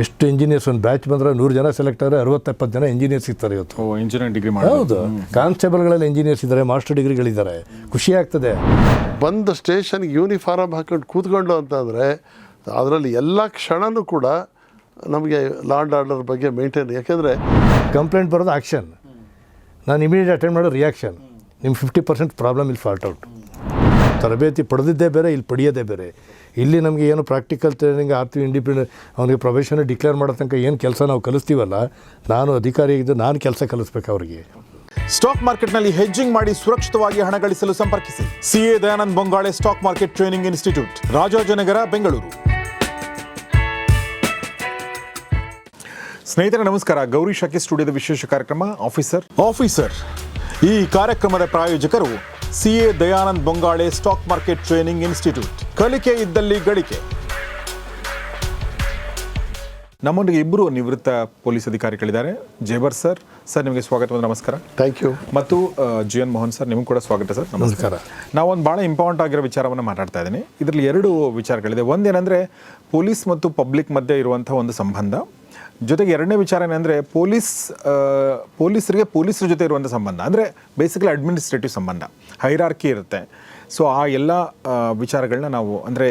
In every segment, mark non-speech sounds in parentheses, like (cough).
ಎಷ್ಟು ಇಂಜಿನಿಯರ್ಸ್ ಒಂದು ಬ್ಯಾಚ್ ಬಂದರೆ ನೂರು ಜನ ಸೆಲೆಕ್ಟ್ ಆದರೆ ಅರವತ್ತೆಪ್ಪತ್ತು ಜನ ಇಂಜಿನಿಯರ್ಸ್ ಇರ್ತಾರೆ ಇವತ್ತು. ಓ ಇಂಜಿನಿಯರಿಂಗ್ ಡಿಗ್ರಿ ಮಾಡಿ ಹೌದು. ಕಾನ್ಸ್ಟೇಬಲ್ಗಳಲ್ಲಿ ಇಂಜಿನಿಯರ್ಸ್ ಇದ್ದಾರೆ ಮಾಸ್ಟರ್ ಡಿಗ್ರಿಗಳಿದ್ದಾರೆ ಖುಷಿ ಆಗ್ತದೆ. ಬಂದ ಸ್ಟೇಷನ್ಗೆ ಯೂನಿಫಾರ್ಮ್ ಹಾಕೊಂಡು ಕೂತ್ಕೊಂಡು ಅಂತಂದರೆ ಅದರಲ್ಲಿ ಎಲ್ಲ ಕ್ಷಣನೂ ಕೂಡ ನಮಗೆ ಲಾಂಡ್ ಆರ್ಡರ್ ಬಗ್ಗೆ ಮೇಂಟೈನ್ ಯಾಕೆಂದರೆ ಕಂಪ್ಲೇಂಟ್ ಬರೋದು ಆ್ಯಕ್ಷನ್ ನಾನು ಇಮಿಡಿಯೇಟ್ ಅಟೆಂಡ್ ಮಾಡೋ ರಿಯಾಕ್ಷನ್ ನಿಮ್ಮ ಫಿಫ್ಟಿ ಪರ್ಸೆಂಟ್ ಪ್ರಾಬ್ಲಮ್ ಇಲ್ಲಿ ಫಾಲ್ಟ್ ಔಟ್ ತರಬೇತಿ ಪಡೆದಿದ್ದೇ ಬೇರೆ ಇಲ್ಲಿ ಪಡೆಯೋದೇ ಬೇರೆ. ಇಲ್ಲಿ ನಮಗೆ ಏನು ಪ್ರಾಕ್ಟಿಕಲ್ ಟ್ರೈನಿಂಗ್ ಆರ್ತೀವಿ ಇಂಡಿಪೆಂಡೆಂಟ್ ಅವನಿಗೆ ಪ್ರೊಫೆಷನ್ ಡಿಕ್ಲೇರ್ ಮಾಡೋ ತನಕ ಏನು ಕೆಲಸ ನಾವು ಕಲಿಸ್ತೀವಲ್ಲ ನಾನು ಅಧಿಕಾರಿಯಾಗಿದ್ದು ನಾನು ಕೆಲಸ ಕಲಿಸ್ಬೇಕು ಅವರಿಗೆ. ಸ್ಟಾಕ್ ಮಾರ್ಕೆಟ್ನಲ್ಲಿ ಹೆಜ್ಜಿಂಗ್ ಮಾಡಿ ಸುರಕ್ಷಿತವಾಗಿ ಹಣ ಗಳಿಸಲು ಸಂಪರ್ಕಿಸಿ. CA Dayanand Bongale stock market training institute Rajajinagar Bengaluru. ಸ್ನೇಹಿತರೆ ನಮಸ್ಕಾರ. ಗೌರಿ ಶಾಖೆ ಸ್ಟುಡಿಯೋದ ವಿಶೇಷ ಕಾರ್ಯಕ್ರಮ ಆಫೀಸರ್. ಆಫೀಸರ್. ಈ ಕಾರ್ಯಕ್ರಮದ ಪ್ರಾಯೋಜಕರು CA Dayanand Bongale stock market training institute ಕಲಿಕೆ ಇದ್ದಲ್ಲಿ ಗಳಿಕೆ. ನಮ್ಮೊಂದಿಗೆ ಇಬ್ಬರು ನಿವೃತ್ತ ಪೊಲೀಸ್ ಅಧಿಕಾರಿಗಳಿದ್ದಾರೆ. ಜೇಬರ್ ಸರ್ ಸರ್ ನಿಮಗೆ ಸ್ವಾಗತ ನಮಸ್ಕಾರ. ಥ್ಯಾಂಕ್ ಯು ಮತ್ತು ಜಿ ಎನ್ ಮೋಹನ್ ಸರ್ ನಿಮಗೂ ಕೂಡ ಸ್ವಾಗತ ಸರ್. ನಮಸ್ಕಾರ. ನಾವೊಂದು ಭಾಳ ಇಂಪಾರ್ಟೆಂಟ್ ಆಗಿರೋ ವಿಚಾರವನ್ನು ಮಾತಾಡ್ತಾ ಇದ್ದೀನಿ. ಇದರಲ್ಲಿ ಎರಡು ವಿಚಾರಗಳಿದೆ. ಒಂದೇನೆಂದರೆ ಪೊಲೀಸ್ ಮತ್ತು ಪಬ್ಲಿಕ್ ಮಧ್ಯೆ ಇರುವಂಥ ಒಂದು ಸಂಬಂಧ. ಜೊತೆಗೆ ಎರಡನೇ ವಿಚಾರ ಏನಂದರೆ ಪೊಲೀಸ್ ಪೊಲೀಸರಿಗೆ ಪೊಲೀಸರ ಜೊತೆ ಇರುವಂಥ ಸಂಬಂಧ. ಅಂದರೆ ಬೇಸಿಕಲಿ ಅಡ್ಮಿನಿಸ್ಟ್ರೇಟಿವ್ ಸಂಬಂಧ. ಹೈರಾರ್ಕಿ ಇರುತ್ತೆ. ಸೊ ಆ ಎಲ್ಲ ವಿಚಾರಗಳನ್ನ ನಾವು ಅಂದರೆ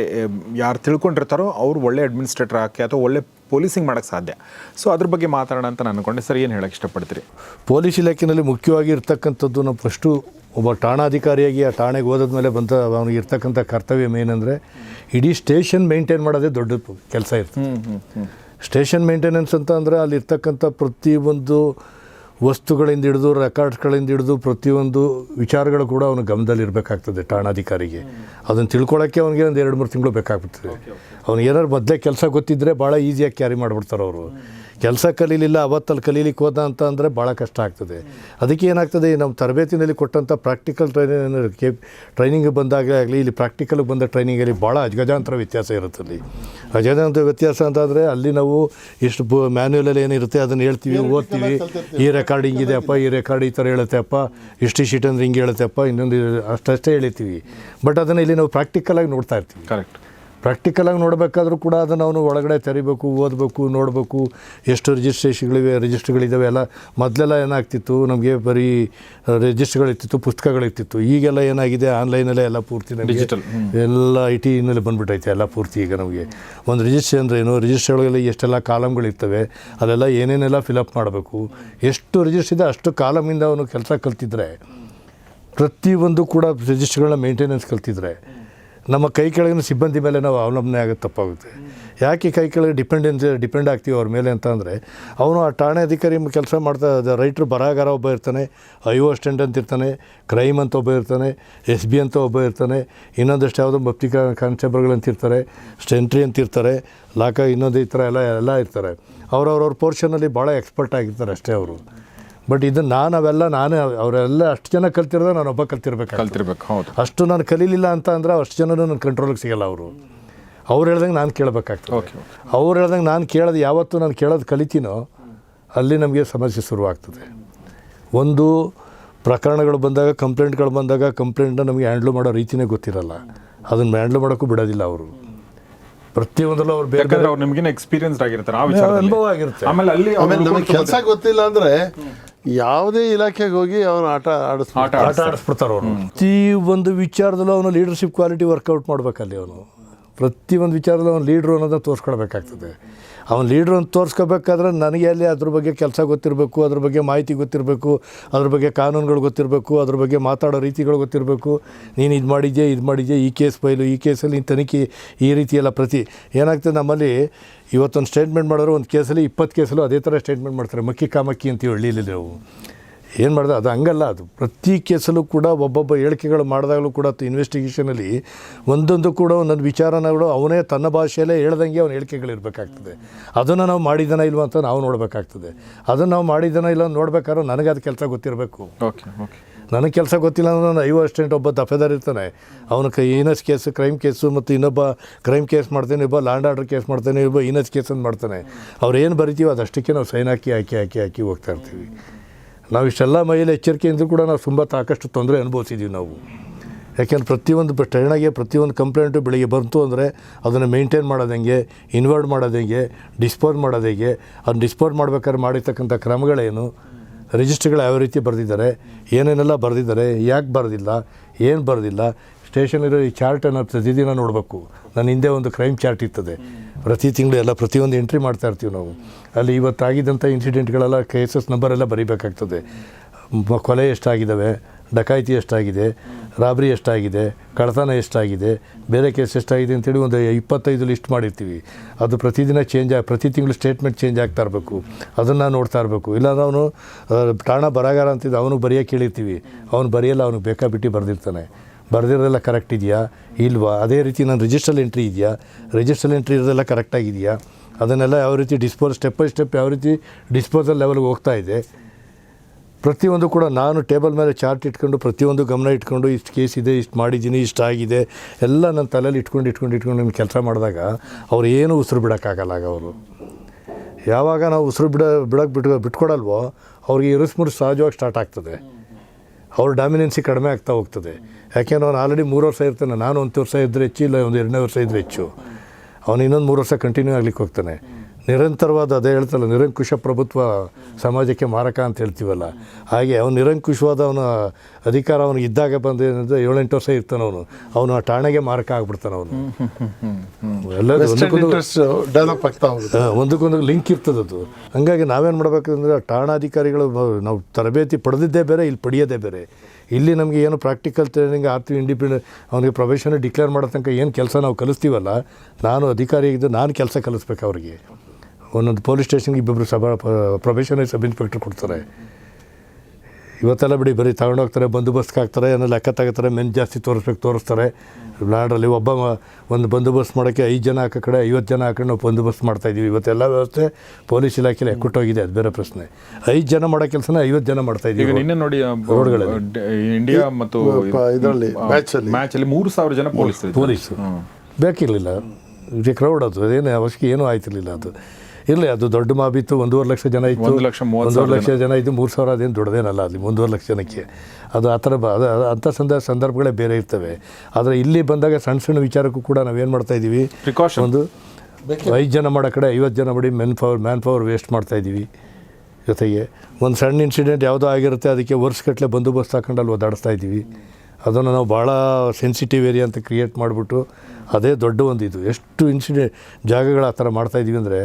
ಯಾರು ತಿಳ್ಕೊಂಡಿರ್ತಾರೋ ಅವರು ಒಳ್ಳೆ ಅಡ್ಮಿನಿಸ್ಟ್ರೇಟರ್ ಹಾಕಿ ಅಥವಾ ಒಳ್ಳೆ ಪೊಲೀಸಿಂಗ್ ಮಾಡೋಕ್ಕೆ ಸಾಧ್ಯ. ಸೊ ಅದ್ರ ಬಗ್ಗೆ ಮಾತಾಡೋಣ ಅಂತ ನಾನು ಅನ್ಕೊಂಡೆ. ಸರ್ ಏನು ಹೇಳಕ್ಕೆ ಇಷ್ಟಪಡ್ತೀರಿ? ಪೊಲೀಸ್ ಇಲಾಖೆಯಲ್ಲಿ ಮುಖ್ಯವಾಗಿ ಇರ್ತಕ್ಕಂಥದ್ದು ನಾವು ಫಸ್ಟು ಒಬ್ಬ ಠಾಣಾಧಿಕಾರಿಯಾಗಿ ಆ ಠಾಣೆಗೆ ಹೋದ ಮೇಲೆ ಬಂತ ಅವನಿಗೆ ಇರ್ತಕ್ಕಂಥ ಕರ್ತವ್ಯ ಏನಂದರೆ ಇಡೀ ಸ್ಟೇಷನ್ ಮೇಂಟೈನ್ ಮಾಡೋದೇ ದೊಡ್ಡ ಕೆಲಸ ಇರ್ತದೆ. ಸ್ಟೇಷನ್ ಮೇಂಟೆನೆನ್ಸ್ ಅಂತ ಅಂದರೆ ಅಲ್ಲಿರ್ತಕ್ಕಂಥ ಪ್ರತಿಯೊಂದು ವಸ್ತುಗಳಿಂದ ಹಿಡಿದು ರೆಕಾರ್ಡ್ಸ್ಗಳಿಂದ ಹಿಡಿದು ಪ್ರತಿಯೊಂದು ವಿಚಾರಗಳು ಕೂಡ ಅವನ ಗಮನದಲ್ಲಿರಬೇಕಾಗ್ತದೆ ಠಾಣಾಧಿಕಾರಿಗೆ. ಅದನ್ನು ತಿಳ್ಕೊಳ್ಳೋಕ್ಕೆ ಅವನಿಗೆ ಒಂದು ಎರಡು ಮೂರು ತಿಂಗಳು ಬೇಕಾಗ್ಬಿಡ್ತದೆ. ಅವ್ನು ಏನಾದ್ರು ಮೊದಲೇ ಕೆಲಸ ಗೊತ್ತಿದ್ದರೆ ಭಾಳ ಈಸಿಯಾಗಿ ಕ್ಯಾರಿ ಮಾಡಿಬಿಡ್ತಾರೆ ಅವರು ಕೆಲಸ ಕಲೀಲಿಲ್ಲ ಅವತ್ತಲ್ಲಿ ಕಲೀಲಿಕ್ಕೆ ಹೋದ ಅಂತ ಅಂದರೆ ಭಾಳ ಕಷ್ಟ ಆಗ್ತದೆ. ಅದಕ್ಕೆ ಏನಾಗ್ತದೆ ನಮ್ಮ ತರಬೇತಿನಲ್ಲಿ ಕೊಟ್ಟಂಥ ಪ್ರಾಕ್ಟಿಕಲ್ ಟ್ರೈನಿಂಗ್ ಕೆ ಟ್ರೈನಿಂಗ್ ಬಂದಾಗಲೇ ಆಗಲಿ ಇಲ್ಲಿ ಪ್ರಾಕ್ಟಿಕಲ್ಗೆ ಬಂದ ಟ್ರೈನಿಂಗಲ್ಲಿ ಭಾಳ ಅಜಗಜಾಂತರ ವ್ಯತ್ಯಾಸ ಇರುತ್ತೆ ಅಲ್ಲಿ. ಅಜಗಜಾಂತರ ವ್ಯತ್ಯಾಸ ಅಂತಂದರೆ ಅಲ್ಲಿ ನಾವು ಇಷ್ಟು ಬು ಮ್ಯಾನ್ಯುವಲಲ್ಲಿ ಏನಿರುತ್ತೆ ಅದನ್ನು ಹೇಳ್ತೀವಿ ಓದ್ತೀವಿ. ಈ ರೆಕಾರ್ಡ್ ಹಿಂಗಿದೆಯಪ್ಪ ಈ ರೆಕಾರ್ಡ್ ಈ ಥರ ಹೇಳುತ್ತೆಪ್ಪ ಇಷ್ಟು ಶೀಟ್ ಅಂದರೆ ಹಿಂಗೆ ಹೇಳುತ್ತೆಪ್ಪ ಇನ್ನೊಂದು ಅಷ್ಟಷ್ಟೇ ಹೇಳ್ತೀವಿ. ಬಟ್ ಅದನ್ನು ಇಲ್ಲಿ ನಾವು ಪ್ರಾಕ್ಟಿಕಲಾಗಿ ನೋಡ್ತಾ ಇರ್ತೀವಿ. ಕರೆಕ್ಟ್ ಪ್ರಾಕ್ಟಿಕಲಾಗಿ ನೋಡಬೇಕಾದ್ರೂ ಕೂಡ ಅದನ್ನು ಅವನು ಒಳಗಡೆ ತೆರಿಬೇಕು ಓದಬೇಕು ನೋಡಬೇಕು. ಎಷ್ಟು ರಿಜಿಸ್ಟ್ರೇಷನ್ಗಳಿವೆ ರಿಜಿಸ್ಟ್ರ್ಗಳಿದ್ದಾವೆ ಎಲ್ಲ. ಮೊದಲೆಲ್ಲ ಏನಾಗ್ತಿತ್ತು? ನಮಗೆ ಬರೀ ರಿಜಿಸ್ಟ್ರ್ಗಳಿರ್ತಿತ್ತು ಪುಸ್ತಕಗಳಿರ್ತಿತ್ತು. ಈಗೆಲ್ಲ ಏನಾಗಿದೆ? ಆನ್ಲೈನಲ್ಲೇ ಎಲ್ಲ ಪೂರ್ತಿ ಡಿಜಿಟಲ್ ಎಲ್ಲ ಐ ಟಿನಲ್ಲಿ ಬಂದ್ಬಿಟ್ಟೈತೆ ಎಲ್ಲ ಪೂರ್ತಿ ಈಗ ನಮಗೆ. ಒಂದು ರಿಜಿಸ್ಟ್ರಿ ಅಂದರೆ ಏನು? ರಿಜಿಸ್ಟ್ರ್ಗಳಲ್ಲಿ ಎಷ್ಟೆಲ್ಲ ಕಾಲಮ್ಗಳಿರ್ತವೆ ಅದೆಲ್ಲ ಏನೇನೆಲ್ಲ ಫಿಲಪ್ ಮಾಡಬೇಕು. ಎಷ್ಟು ರಿಜಿಸ್ಟ್ರ್ ಇದೆ ಅಷ್ಟು ಕಾಲಮಿಂದ ಅವನು ಕೆಲಸ ಕಲ್ತಿದ್ರೆ ಪ್ರತಿಯೊಂದು ಕೂಡ ರಿಜಿಸ್ಟ್ರ್ಗಳನ್ನ ಮೇಂಟೆನೆನ್ಸ್ ಕಲ್ತಿದ್ರೆ ನಮ್ಮ ಕೈ ಕೆಳಗಿನ ಸಿಬ್ಬಂದಿ ಮೇಲೆ ನಾವು ಅವಲಂಬನೆ ಆಗೋದು ತಪ್ಪಾಗುತ್ತೆ. ಯಾಕೆ ಕೈ ಕೆಳಗೆ ಡಿಪೆಂಡೆನ್ಸ್, ಡಿಪೆಂಡ್ ಆಗ್ತೀವಿ ಅವ್ರ ಮೇಲೆ ಅಂತ ಅಂದರೆ, ಅವನು ಆ ಠಾಣೆ ಅಧಿಕಾರಿ ಕೆಲಸ ಮಾಡ್ತಾ ರೈಟ್ರು ಬರಹಗಾರ ಒಬ್ಬ ಇರ್ತಾನೆ ಐ ಓ ಅಸ್ಟೆಂಟ್ ಅಂತ ಇರ್ತಾನೆ, ಕ್ರೈಮ್ ಅಂತ ಒಬ್ಬ ಇರ್ತಾನೆ ಎಸ್ ಬಿ ಅಂತ ಒಬ್ಬ ಇರ್ತಾನೆ, ಇನ್ನೊಂದಷ್ಟು ಯಾವುದೋ ಭಕ್ತಿ ಕಾನ್ಸ್ಟೇಬಲ್ಗಳು ಅಂತ ಇರ್ತಾರೆ, ಸ್ಟೆಂಟ್ರಿ ಅಂತ ಇರ್ತಾರೆ, ಲಾಕ ಇನ್ನೊಂದು ಈ ಥರ ಎಲ್ಲ ಎಲ್ಲ ಇರ್ತಾರೆ. ಅವ್ರವ್ರವ್ರ ಪೋರ್ಷನಲ್ಲಿ ಭಾಳ ಎಕ್ಸ್ಪರ್ಟ್ ಆಗಿರ್ತಾರೆ ಅಷ್ಟೇ ಅವರು. ಬಟ್ ಇದು ನಾನು ಅವೆಲ್ಲ ನಾನೇ ಅವರೆಲ್ಲ ಅಷ್ಟು ಜನ ಕಲ್ತಿರೋದು ನಾನು ಒಬ್ಬ ಕಲ್ತಿರ್ಬೇಕು ಕಲ್ತಿರ್ಬೇಕು ಹೌದು. ಅಷ್ಟು ನಾನು ಕಲೀಲಿಲ್ಲ ಅಂತ ಅಂದ್ರೆ ಅಷ್ಟು ಜನನು ನನ್ನ ಕಂಟ್ರೋಲಿಗೆ ಸಿಗಲ್ಲ ಅವರು. ಅವ್ರು ಹೇಳ್ದಂಗೆ ನಾನು ಕೇಳಬೇಕಾಗ್ತದೆ. ಓಕೆ ಅವ್ರು ಹೇಳ್ದಂಗೆ ನಾನು ಕೇಳೋದು ಯಾವತ್ತು ನಾನು ಕೇಳೋದು ಕಲಿತೀನೋ ಅಲ್ಲಿ ನಮಗೆ ಸಮಸ್ಯೆ ಶುರುವಾಗ್ತದೆ. ಒಂದು ಪ್ರಕರಣಗಳು ಬಂದಾಗ ಕಂಪ್ಲೇಂಟ್ಗಳು ಬಂದಾಗ ಕಂಪ್ಲೇಂಟ್ನ ನಮಗೆ ಹ್ಯಾಂಡ್ಲ್ ಮಾಡೋ ರೀತಿನೇ ಗೊತ್ತಿರಲ್ಲ. ಅದನ್ನು ಹ್ಯಾಂಡ್ಲ್ ಮಾಡೋಕ್ಕೂ ಬಿಡೋದಿಲ್ಲ ಅವರು. ಪ್ರತಿಯೊಂದಲ್ಲೂ ಅವ್ರು ಬೇಕಾದ್ರೆ ಅವ್ರು ನಿಮ್ಗಿನ ಎಕ್ಸ್ಪೀರಿಯನ್ಸ್ ಆಗಿರ್ತಾರೆ ಆ ಅನುಭವ ಆಗಿರುತ್ತೆ. ಆಮೇಲೆ ಅಲ್ಲಿ ಅವ್ರು ಆಮೇಲೆ ನಮಗೆ ಕೆಲಸ ಗೊತ್ತಿಲ್ಲ ಅಂದರೆ ಯಾವುದೇ ಇಲಾಖೆಗೆ ಹೋಗಿ ಅವನು ಆಟ ಆಡಿಸ್ ಆಟ ಆಟ ಆಡಿಸ್ಬಿಡ್ತಾರೆ ಅವನು. ಪ್ರತಿ ಒಂದು ವಿಚಾರದಲ್ಲೂ ಅವನು ಲೀಡರ್ಶಿಪ್ ಕ್ವಾಲಿಟಿ ವರ್ಕೌಟ್ ಮಾಡ್ಬೇಕಲ್ಲಿ ಅವನು. ಪ್ರತಿ ಒಂದು ವಿಚಾರದಲ್ಲೂ ಅವನು ಲೀಡ್ರು ಅನ್ನೋದನ್ನ ತೋರಿಸ್ಕೊಳ್ಬೇಕಾಗ್ತದೆ ಅವನು ಲೀಡ್ರ್ ಅಂತ ತೋರಿಸ್ಕೋಬೇಕಾದ್ರೆ ನನಗೆ ಅಲ್ಲಿ ಅದ್ರ ಬಗ್ಗೆ ಕೆಲಸ ಗೊತ್ತಿರಬೇಕು, ಅದ್ರ ಬಗ್ಗೆ ಮಾಹಿತಿ ಗೊತ್ತಿರಬೇಕು, ಅದ್ರ ಬಗ್ಗೆ ಕಾನೂನುಗಳು ಗೊತ್ತಿರಬೇಕು, ಅದ್ರ ಬಗ್ಗೆ ಮಾತಾಡೋ ರೀತಿಗಳು ಗೊತ್ತಿರಬೇಕು. ನೀನು ಇದು ಮಾಡಿದ್ಯಾ ಇದು ಮಾಡಿದ್ಯಾ, ಈ ಕೇಸ್ ಫೈಲು, ಈ ಕೇಸಲ್ಲಿ ನೀನು ತನಿಖೆ ಈ ರೀತಿ ಎಲ್ಲ ಪ್ರತಿ ಏನಾಗ್ತದೆ ನಮ್ಮಲ್ಲಿ ಇವತ್ತೊಂದು ಸ್ಟೇಟ್ಮೆಂಟ್ ಮಾಡೋರು ಒಂದು ಕೇಸಲ್ಲಿ ಇಪ್ಪತ್ತು ಕೇಸಲ್ಲೂ ಅದೇ ಥರ ಸ್ಟೇಟ್ಮೆಂಟ್ ಮಾಡ್ತಾರೆ. ಮಕ್ಕಿ ಕಾಮಕ್ಕಿ ಅಂತೀವಿ ಹಳ್ಳಿಲಿ ನಾವು ಏನು ಮಾಡಿದೆ? ಅದು ಹಂಗಲ್ಲ. ಅದು ಪ್ರತಿ ಕೇಸಲ್ಲೂ ಕೂಡ ಒಬ್ಬೊಬ್ಬ ಹೇಳಿಕೆಗಳು ಮಾಡಿದಾಗಲೂ ಕೂಡ ಇನ್ವೆಸ್ಟಿಗೇಷನಲ್ಲಿ ಒಂದೊಂದು ಕೂಡ ಒಂದೊಂದು ವಿಚಾರನಗಳು ಅವನೇ ತನ್ನ ಭಾಷೆಯಲ್ಲೇ ಹೇಳ್ದಂಗೆ ಅವನ ಹೇಳಿಕೆಗಳಿರಬೇಕಾಗ್ತದೆ ಅದನ್ನು ನಾವು ಮಾಡಿದ್ದಾನ ಇಲ್ವ ಅಂತ ನಾವು ನೋಡಬೇಕಾಗ್ತದೆ. ಅದನ್ನು ನಾವು ಮಾಡಿದ್ದಾನ ಇಲ್ಲ ಅಂತ ನೋಡ್ಬೇಕಾದ್ರೆ ನನಗೆ ಅದು ಕೆಲಸ ಗೊತ್ತಿರಬೇಕು. Okay okay. ನನಗೆ ಕೆಲಸ ಗೊತ್ತಿಲ್ಲ ಅಂದ್ರೆ ನಾನು ಐವ ಅಸ್ಟೆಂಟ್ ಒಬ್ಬ ದಫೆದಾರ್ ಇರ್ತಾನೆ. ಅವನ ಕೈ ಇನಸ್ ಕೇಸ್ ಕ್ರೈಮ್ ಕೇಸು ಮತ್ತು ಇನ್ನೊಬ್ಬ ಕ್ರೈಮ್ ಕೇಸ್ ಮಾಡ್ತಾನೆ ಇಬ್ಬ ಲ್ಯಾಂಡ್ ಆರ್ಡರ್ ಕೇಸ್ ಮಾಡ್ತಾನೆ ಇಬ್ಬ ಇನಸ್ ಕೇಸನ್ನು ಮಾಡ್ತಾನೆ. ಅವ್ರು ಏನು ಬರಿತೀವೋ ಅದಷ್ಟಕ್ಕೆ ನಾವು ಸೈನ್ ಹಾಕಿ ಹಾಕಿ ಹಾಕಿ ಹಾಕಿ ಹೋಗ್ತಾ ಇರ್ತೀವಿ. ನಾವು ಇಷ್ಟೆಲ್ಲ ಮೈಯಲ್ಲಿ ಎಚ್ಚರಿಕೆಯಿಂದ ಕೂಡ ನಾವು ತುಂಬ ಸಾಕಷ್ಟು ತೊಂದರೆ ಅನುಭವಿಸಿದ್ದೀವಿ ನಾವು. ಯಾಕೆಂದ್ರೆ ಪ್ರತಿಯೊಂದು ಟ್ರೈನಾಗೆ ಪ್ರತಿಯೊಂದು ಕಂಪ್ಲೇಂಟು ಬೆಳಿಗ್ಗೆ ಬಂತು ಅಂದರೆ ಅದನ್ನು ಮೇಂಟೈನ್ ಮಾಡೋದು ಹೆಂಗೆ ಇನ್ವರ್ಟ್ ಮಾಡೋದು ಹೆಂಗೆ, ಡಿಸ್ಪೋಸ್ ಮಾಡೋದು ಹೇಗೆ, ಅದನ್ನ ಡಿಸ್ಪೋಸ್ ಮಾಡ್ಬೇಕಾದ್ರೆ ಮಾಡಿರ್ತಕ್ಕಂಥ ಕ್ರಮಗಳೇನು, ರಿಜಿಸ್ಟ್ರ್ಗಳು ಯಾವ ರೀತಿ ಬರೆದಿದ್ದಾರೆ, ಏನೇನೆಲ್ಲ ಬರೆದಿದ್ದಾರೆ, ಯಾಕೆ ಬರೆದಿಲ್ಲ, ಏನು ಬರೆದಿಲ್ಲ ಸ್ಟೇಷನ್ ಇರೋ ಈ ಚಾರ್ಟನ್ನು ಪ್ರತಿದಿನ ನೋಡಬೇಕು. ನನ್ನ ಹಿಂದೆ ಒಂದು ಕ್ರೈಮ್ ಚಾರ್ಟ್ ಇರ್ತದೆ. ಪ್ರತಿ ತಿಂಗಳು ಎಲ್ಲ ಪ್ರತಿಯೊಂದು ಎಂಟ್ರಿ ಮಾಡ್ತಾ ಇರ್ತೀವಿ ನಾವು. ಅಲ್ಲಿ ಇವತ್ತಾಗಿದ್ದಂಥ ಇನ್ಸಿಡೆಂಟ್ಗಳೆಲ್ಲ ಕೇಸಸ್ ನಂಬರ್ ಎಲ್ಲ ಬರೀಬೇಕಾಗ್ತದೆ. ಕೊಲೆ ಎಷ್ಟಾಗಿದ್ದಾವೆ, ಡಕಾಯಿತಿ ಎಷ್ಟಾಗಿದೆ, ರಾಬ್ರಿ ಎಷ್ಟಾಗಿದೆ, ಕಳ್ಳತನ ಎಷ್ಟಾಗಿದೆ, ಬೇರೆ ಕೇಸ್ ಎಷ್ಟಾಗಿದೆ ಅಂತೇಳಿ ಒಂದು ಇಪ್ಪತ್ತೈದು ಲಿಸ್ಟ್ ಮಾಡಿರ್ತೀವಿ. ಅದು ಪ್ರತಿದಿನ ಚೇಂಜ್ ಆಗಿ ಪ್ರತಿ ತಿಂಗಳು ಸ್ಟೇಟ್ಮೆಂಟ್ ಚೇಂಜ್ ಆಗ್ತಾ ಇರಬೇಕು. ಅದನ್ನು ನೋಡ್ತಾ ಇರಬೇಕು. ಇಲ್ಲಾಂದ್ರೆ ಅವನು ಠಾಣ ಬರಗಾರ ಅಂತಿದ್ದು ಅವನು ಬರೆಯೋಕೆ ಕೇಳಿರ್ತೀವಿ ಅವನು ಬರೆಯಲ್ಲ, ಅವನಿಗೆ ಬೇಕಾಬಿಟ್ಟು ಬರೆದಿರ್ತಾನೆ. ಬರೆದಿರೋದೆಲ್ಲ ಕರೆಕ್ಟ್ ಇದೆಯಾ? ಇಲ್ವಾ? ಅದೇ ರೀತಿ ನಾನು ರಿಜಿಸ್ಟರ್ ಎಂಟ್ರಿ ಇದೆಯಾ? ರಿಜಿಸ್ಟರ್ ಎಂಟ್ರಿ ಇರೋದೆಲ್ಲ ಕರೆಕ್ಟಾಗಿದೆಯಾ ಅದನ್ನೆಲ್ಲ ಯಾವ ರೀತಿ ಡಿಸ್ಪೋಸ್ ಸ್ಟೆಪ್ ಬೈ ಸ್ಟೆಪ್ ಯಾವ ರೀತಿ ಡಿಸ್ಪೋಸಲ್ ಲೆವೆಲ್ಗೆ ಹೋಗ್ತಾ ಇದೆ. ಪ್ರತಿಯೊಂದು ಕೂಡ ನಾನು ಟೇಬಲ್ ಮೇಲೆ ಚಾರ್ಟ್ ಇಟ್ಕೊಂಡು, ಪ್ರತಿಯೊಂದು ಗಮನ ಇಟ್ಕೊಂಡು, ಇಷ್ಟು ಕೇಸ್ ಇದೆ, ಇಷ್ಟು ಮಾಡಿದ್ದೀನಿ, ಇಷ್ಟು ಆಗಿದೆ, ಎಲ್ಲ ನನ್ನ ತಲೆಯಲ್ಲಿ ಇಟ್ಕೊಂಡು ಇಟ್ಕೊಂಡು ಇಟ್ಕೊಂಡು ನಿಮ್ಮ ಕೆಲಸ ಮಾಡಿದಾಗ ಅವ್ರು ಏನು ಉಸಿರು ಬಿಡೋಕ್ಕಾಗಲ್ಲ ಆಗ ಅವರು. ಯಾವಾಗ ನಾವು ಉಸಿರು ಬಿಡ ಬಿಡೋಕ್ಕೆ ಬಿಟ್ಟು ಬಿಟ್ಕೊಡಲ್ವೋ, ಅವ್ರಿಗೆ ಇರಿಸ್ಮುರು ಸಹಜವಾಗಿ ಸ್ಟಾರ್ಟ್ ಆಗ್ತದೆ. ಅವ್ರ ಡಾಮಿನೆನ್ಸಿ ಕಡಿಮೆ ಆಗ್ತಾ ಹೋಗ್ತದೆ. ಯಾಕೆಂದ್ರೆ ಅವ್ನು ಆಲ್ರೆಡಿ ಮೂರು ವರ್ಷ ಇರ್ತಾನೆ. ನಾನು ಒಂದು ವರ್ಷ ಇದ್ದರೆ ಹೆಚ್ಚು, ಇಲ್ಲ, ಒಂದು ಎರಡನೇ ವರ್ಷ ಇದ್ದರೆ ಹೆಚ್ಚು. ಅವನು ಇನ್ನೊಂದು ಮೂರು ವರ್ಷ ಕಂಟಿನ್ಯೂ ಆಗ್ಲಿಕ್ಕೆ ಹೋಗ್ತಾನೆ. ನಿರಂತರವಾದ ಅದೇ ಹೇಳ್ತಲ್ಲ ನಿರಂಕುಶ ಪ್ರಭುತ್ವ ಸಮಾಜಕ್ಕೆ ಮಾರಕ ಅಂತ ಹೇಳ್ತೀವಲ್ಲ. ಹಾಗೆ ಅವನು ನಿರಂಕುಶವಾದ ಅವನ ಅಧಿಕಾರ ಅವನಿಗೆ ಇದ್ದಾಗ ಬಂದ ಏನಂದರೆ ಏಳೆಂಟು ವರ್ಷ ಇರ್ತಾನೆ ಅವನು. ಅವನು ಆ ಠಾಣೆಗೆ ಮಾರಕ ಆಗ್ಬಿಡ್ತಾನೆ ಅವನು. ಎಲ್ಲರೂ ಡೆವಲಪ್ ಆಗ್ತಾ ಒಂದಕ್ಕೊಂದು ಲಿಂಕ್ ಇರ್ತದೆ ಅದು. ಹಂಗಾಗಿ ನಾವೇನು ಮಾಡಬೇಕಂದ್ರೆ ಠಾಣಾಧಿಕಾರಿಗಳು ನಾವು ತರಬೇತಿ ಪಡೆದಿದ್ದೇ ಬೇರೆ ಇಲ್ಲಿ ಪಡೆಯೋದೇ ಬೇರೆ. ಇಲ್ಲಿ ನಮಗೆ ಏನು ಪ್ರಾಕ್ಟಿಕಲ್ ಟ್ರೈನಿಂಗ್ ಆರ್ತಿ ಇಂಡಿಪೆಂಡೆಂಟ್ ಅವನಿಗೆ ಪ್ರೊಫೆಷನ್ ಡಿಕ್ಲೇರ್ ಮಾಡೋ ತನಕ ಏನು ಕೆಲಸ ನಾವು ಕಲಿಸ್ತೀವಲ್ಲ ನಾನು ಅಧಿಕಾರಿಯಾಗಿದ್ದು ಇದ್ದು ನಾನು ಕೆಲಸ ಕಲಿಸ್ಬೇಕು ಅವರಿಗೆ. ಒಂದೊಂದು ಪೊಲೀಸ್ ಸ್ಟೇಷನ್ಗೆ ಇಬ್ಬೊಬ್ಬರು ಸಬ ಪ್ರೊಫೆಷನಲ್ ಸಬ್ ಇನ್ಸ್ಪೆಕ್ಟರ್ ಕೊಡ್ತಾರೆ. ಇವತ್ತೆಲ್ಲ ಬಿಡಿ ಬರೀ ತಗೊಂಡೋಗ್ತಾರೆ ಬಂದೋಬಸ್ತ್ಗೆ ಹಾಕ್ತಾರೆ ಏನೋ ಲೆಕ್ಕ ತಗೋತಾರೆ ಮೆನ್ ಜಾಸ್ತಿ ತೋರಿಸ್ಬೇಕು ತೋರಿಸ್ತಾರೆ. ಲಾಡ್ರಲ್ಲಿ ಒಬ್ಬ ಒಂದು ಬಂದೋಬಸ್ತ್ ಮಾಡೋಕ್ಕೆ ಐದು ಜನ ಹಾಕೋ ಕಡೆ ಐವತ್ತು ಜನ ಹಾಕೊಂಡು ನಾವು ಬಂದೋಬಸ್ತ್ ಮಾಡ್ತಾಯಿದ್ದೀವಿ ಇವತ್ತೆಲ್ಲ ವ್ಯವಸ್ಥೆ ಪೊಲೀಸ್ ಇಲಾಖೆಯಲ್ಲಿ ಎಕ್ಕುಟ್ಟೋಗಿದೆ ಅದು ಬೇರೆ ಪ್ರಶ್ನೆ. ಐದು ಜನ ಮಾಡೋ ಕೆಲಸನ ಐವತ್ತು ಜನ ಈಗ ಮಾಡ್ತಾಯಿದ್ದೀವಿ ನಿನ್ನೆ ನೋಡಿ ರೋಡ್ಗಳಲ್ಲಿ. ಇಂಡಿಯಾ ಮತ್ತು ಇದರಲ್ಲಿ ಮ್ಯಾಚಲ್ಲಿ ಮೂರು ಸಾವಿರ ಜನ ಪೊಲೀಸ್ ಪೊಲೀಸು. ಬೇಕಿರಲಿಲ್ಲ. ಇದು ಕ್ರೌಡ್ ಅದು ಅದೇನು ಅವಶ್ಯಕ ಏನೂ ಆಯ್ತಿರಲಿಲ್ಲ ಅದು. ಇರಲಿ ಅದು ದೊಡ್ಡ ಮಾಬಿತ್ತು ಒಂದೂವರೆ ಲಕ್ಷ ಜನ ಇತ್ತು. ಒಂದು ಲಕ್ಷ ಮೂವತ್ತು ಒಂದೂವರೆ ಲಕ್ಷ ಜನ. ಇದ್ದು ಮೂರು ಸಾವಿರ ಅದೇನು ದೊಡ್ಡದೇನಲ್ಲ ಅಲ್ಲಿ ಒಂದೂವರೆ ಲಕ್ಷ ಜನಕ್ಕೆ. ಅದು ಆ ಥರ ಬ ಅದು ಅದು ಅಂಥ ಸಂದರ್ಭ ಸಂದರ್ಭಗಳೇ ಬೇರೆ ಇರ್ತವೆ. ಆದರೆ ಇಲ್ಲಿ ಬಂದಾಗ ಸಣ್ಣ ಸಣ್ಣ ವಿಚಾರಕ್ಕೂ ಕೂಡ ನಾವೇನು ಮಾಡ್ತಾ ಇದ್ದೀವಿ? ಪ್ರಿಕಾಷನ್ ಒಂದು ಐದು ಜನ ಮಾಡೋ ಕಡೆ ಐವತ್ತು ಜನ ಮಾಡಿ men power man power waste ಮಾಡ್ತಾ ಇದ್ದೀವಿ ಜೊತೆಗೆ. ಒಂದು ಸಣ್ಣ ಇನ್ಸಿಡೆಂಟ್ ಯಾವುದೋ ಆಗಿರುತ್ತೆ ಅದಕ್ಕೆ ವರ್ಷಗಟ್ಟಲೆ ಬಂದೋಬಸ್ತ್ ಹಾಕೊಂಡು ಅಲ್ಲಿ ಓದಾಡಿಸ್ತಾ ಇದ್ದೀವಿ. ಅದನ್ನು ನಾವು ಭಾಳ ಸೆನ್ಸಿಟಿವ್ ಏರಿಯಾ ಅಂತ ಕ್ರಿಯೇಟ್ ಮಾಡಿಬಿಟ್ಟು ಅದೇ ದೊಡ್ಡ ಒಂದು ಇದು. ಎಷ್ಟು ಇನ್ಸಿಡೆಂಟ್ ಜಾಗಗಳು ಆ ಥರ ಮಾಡ್ತಾ ಇದ್ದೀವಿ ಅಂದರೆ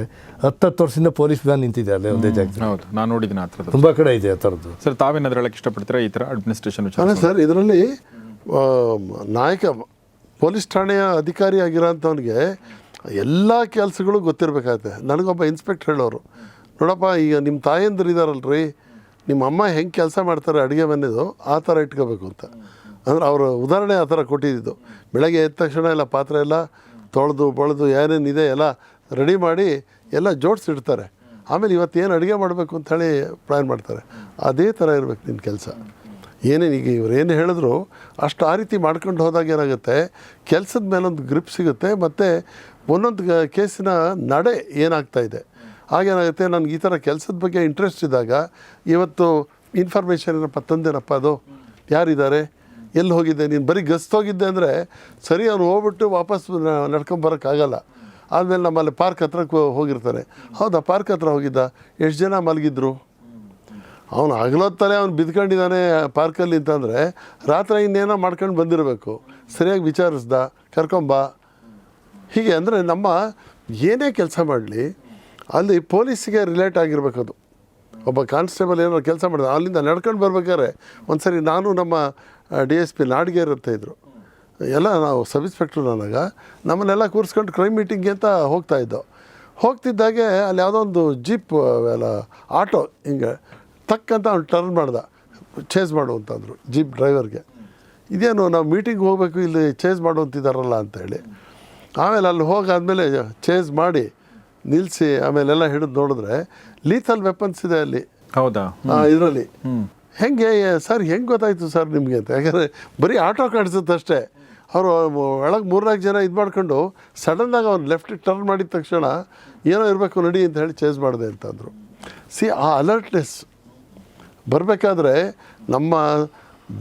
ಹತ್ತತ್ತು ವರ್ಷದಿಂದ ಪೊಲೀಸ್ ವ್ಯಾನ್ ನಿಂತಿದೆ ಅಲ್ಲೇ ಒಂದೇ ಜಾಗದಲ್ಲಿ. ಹೌದು. ನಾನು ನೋಡಿದ್ದೀನಿ ಆ ಥರ ತುಂಬ ಕಡೆ ಇದೆ ಆ ಥರದ್ದು. ಸರ್ ತಾವೇನಾದ್ರೂ ಹೇಳಕ್ಕೆ ಇಷ್ಟಪಡ್ತೀರಾ? ಈ ಥರ ಅಡ್ಮಿನಿಸ್ಟ್ರೇಷನ್ ವಿಚಾರ ಅಲ್ಲ ಸರ್ ಇದರಲ್ಲಿ ನಾಯಕ ಪೊಲೀಸ್ ಠಾಣೆಯ ಅಧಿಕಾರಿ ಆಗಿರೋಂಥವ್ನಿಗೆ ಎಲ್ಲ ಕೆಲಸಗಳು ಗೊತ್ತಿರಬೇಕಾಗತ್ತೆ. ನನಗೊಬ್ಬ ಇನ್ಸ್ಪೆಕ್ಟರ್ ಹೇಳೋರು ನೋಡಪ್ಪ ಈಗ ನಿಮ್ಮ ತಾಯಂದಿರು ಇದಾರಲ್ರಿ ನಿಮ್ಮ ಅಮ್ಮ ಹೆಂಗೆ ಕೆಲಸ ಮಾಡ್ತಾರೆ ಅಡುಗೆ ಮನೆದು ಆ ಥರ ಇಟ್ಕೋಬೇಕು ಅಂತ. ಅಂದ್ರೆ ಅವರು ಉದಾಹರಣೆ ಆ ಥರ ಕೊಟ್ಟಿದ್ದು. ಬೆಳಗ್ಗೆ ಎದ್ದ ತಕ್ಷಣ ಎಲ್ಲ ಪಾತ್ರೆ ಎಲ್ಲ ತೊಳೆದು ಬಳೆದು ಏನೇನಿದೆ ಎಲ್ಲ ರೆಡಿ ಮಾಡಿ ಎಲ್ಲ ಜೋಡಿಸಿಡ್ತಾರೆ ಆಮೇಲೆ ಇವತ್ತೇನು ಅಡುಗೆ ಮಾಡಬೇಕು ಅಂಥೇಳಿ ಪ್ಲ್ಯಾನ್ ಮಾಡ್ತಾರೆ. ಅದೇ ಥರ ಇರಬೇಕು ನಿನ್ನ ಕೆಲಸ. ಏನೇನು ಈಗ ಇವ್ರು ಏನು ಹೇಳಿದ್ರು ಅಷ್ಟು ಆ ರೀತಿ ಮಾಡ್ಕೊಂಡು ಹೋದಾಗ ಏನಾಗುತ್ತೆ? ಕೆಲಸದ ಮೇಲೊಂದು ಗ್ರಿಪ್ ಸಿಗುತ್ತೆ ಮತ್ತು ಒಂದೊಂದು ಕೇಸಿನ ನಡೆ ಏನಾಗ್ತಾ ಇದೆ. ಹಾಗೇನಾಗುತ್ತೆ ನನಗೆ ಈ ಥರ ಕೆಲಸದ ಬಗ್ಗೆ ಇಂಟ್ರೆಸ್ಟ್ ಇದ್ದಾಗ ಇವತ್ತು ಇನ್ಫಾರ್ಮೇಷನ್ ಏನಪ್ಪ ತಂದೇನಪ್ಪ ಅದು? ಯಾರಿದ್ದಾರೆ? ಎಲ್ಲಿ ಹೋಗಿದ್ದೆ? ನೀನು ಬರೀ ಗಸ್ತ್ ಹೋಗಿದ್ದೆ ಅಂದರೆ ಸರಿ, ಅವನು ಹೋಗ್ಬಿಟ್ಟು ವಾಪಸ್ ನಡ್ಕೊಂಬರೋಕ್ಕಾಗಲ್ಲ ಆದಮೇಲೆ ನಮ್ಮಲ್ಲಿ ಪಾರ್ಕ್ ಹತ್ರ ಹೋಗಿರ್ತಾರೆ ಹೌದಾ, ಪಾರ್ಕ್ ಹತ್ರ ಹೋಗಿದ್ದ? ಎಷ್ಟು ಜನ ಮಲಗಿದ್ರು? ಅವನು ಹಗಲೊತ್ತಲೇ ಅವ್ನು ಬಿದ್ಕೊಂಡಿದ್ದಾನೆ ಪಾರ್ಕಲ್ಲಿ ಅಂತಂದರೆ ರಾತ್ರಿ ಇನ್ನೇನೋ ಮಾಡ್ಕೊಂಡು ಬಂದಿರಬೇಕು. ಸರಿಯಾಗಿ ವಿಚಾರಿಸ್ದ ಕರ್ಕೊಂಬ ಹೀಗೆ ಅಂದರೆ ನಮ್ಮ ಏನೇ ಕೆಲಸ ಮಾಡಲಿ, ಅಲ್ಲಿ ಪೊಲೀಸಿಗೆ ರಿಲೇಟ್ ಆಗಿರ್ಬೇಕು ಅದು. ಒಬ್ಬ ಕಾನ್ಸ್ಟೇಬಲ್ ಏನಾದ್ರು ಕೆಲಸ ಮಾಡಿದ, ಅಲ್ಲಿಂದ ನಡ್ಕೊಂಡು ಬರ್ಬೇಕಾದ್ರೆ ಒಂದು ಸರಿ ನಾನು ನಮ್ಮ ಡಿ ಎಸ್ ಪಿ ನಾಡಿಗೆ ಇರುತ್ತೆ ಇದ್ದರು ಎಲ್ಲ ನಾವು ಸಬ್ ಇನ್ಸ್ಪೆಕ್ಟ್ರು ನನಗ ನಮ್ಮನ್ನೆಲ್ಲ ಕೂರಿಸ್ಕೊಂಡು ಕ್ರೈಮ್ ಮೀಟಿಂಗ್ಗೆ ಅಂತ ಹೋಗ್ತಾ ಇದ್ದೋ. ಹೋಗ್ತಿದ್ದಾಗೆ ಅಲ್ಲಿ ಯಾವುದೋ ಒಂದು ಜೀಪ್ ಎಲ್ಲ ಆಟೋ ಹಿಂಗೆ ತಕ್ಕಂತ ಅವ್ನು ಟರ್ನ್ ಮಾಡ್ದ. ಚೇಸ್ ಮಾಡು ಅಂತಂದರು ಜೀಪ್ ಡ್ರೈವರ್ಗೆ. ಇದೇನು ನಾವು ಮೀಟಿಂಗ್ ಹೋಗಬೇಕು ಇಲ್ಲಿ ಚೇಸ್ ಮಾಡು ಅಂತಿದ್ದಾರಲ್ಲ ಅಂತೇಳಿ. ಆಮೇಲೆ ಅಲ್ಲಿ ಹೋಗಾದಮೇಲೆ ಚೇಸ್ ಮಾಡಿ ನಿಲ್ಲಿಸಿ ಆಮೇಲೆಲ್ಲ ಹಿಡಿದು ನೋಡಿದ್ರೆ ಲೀಥಲ್ ವೆಪನ್ಸ್ ಇದೆ ಅಲ್ಲಿ. ಹೌದಾ? ಇದರಲ್ಲಿ. ಹೆಂಗೆ ಸರ್, ಹೆಂಗೆ ಗೊತ್ತಾಯ್ತು ಸರ್ ನಿಮಗೆ ಅಂತ? ಯಾಕಂದರೆ ಬರೀ ಆಟೋ ಕಾಣಿಸುತ್ತೆ ಅಷ್ಟೇ. ಅವರು ಒಳಗೆ ಮೂರ್ನಾಲ್ಕು ಜನ ಇದು ಮಾಡ್ಕೊಂಡು ಸಡನ್ನಾಗಿ ಅವ್ನು ಲೆಫ್ಟ್ ಟರ್ನ್ ಮಾಡಿದ ತಕ್ಷಣ ಏನೋ ಇರಬೇಕು ನಡಿ ಅಂತ ಹೇಳಿ ಚೇಂಜ್ ಮಾಡಿದೆ ಅಂತಂದರು ಸಿ ಆ ಅಲರ್ಟ್ನೆಸ್ ಬರಬೇಕಾದ್ರೆ ನಮ್ಮ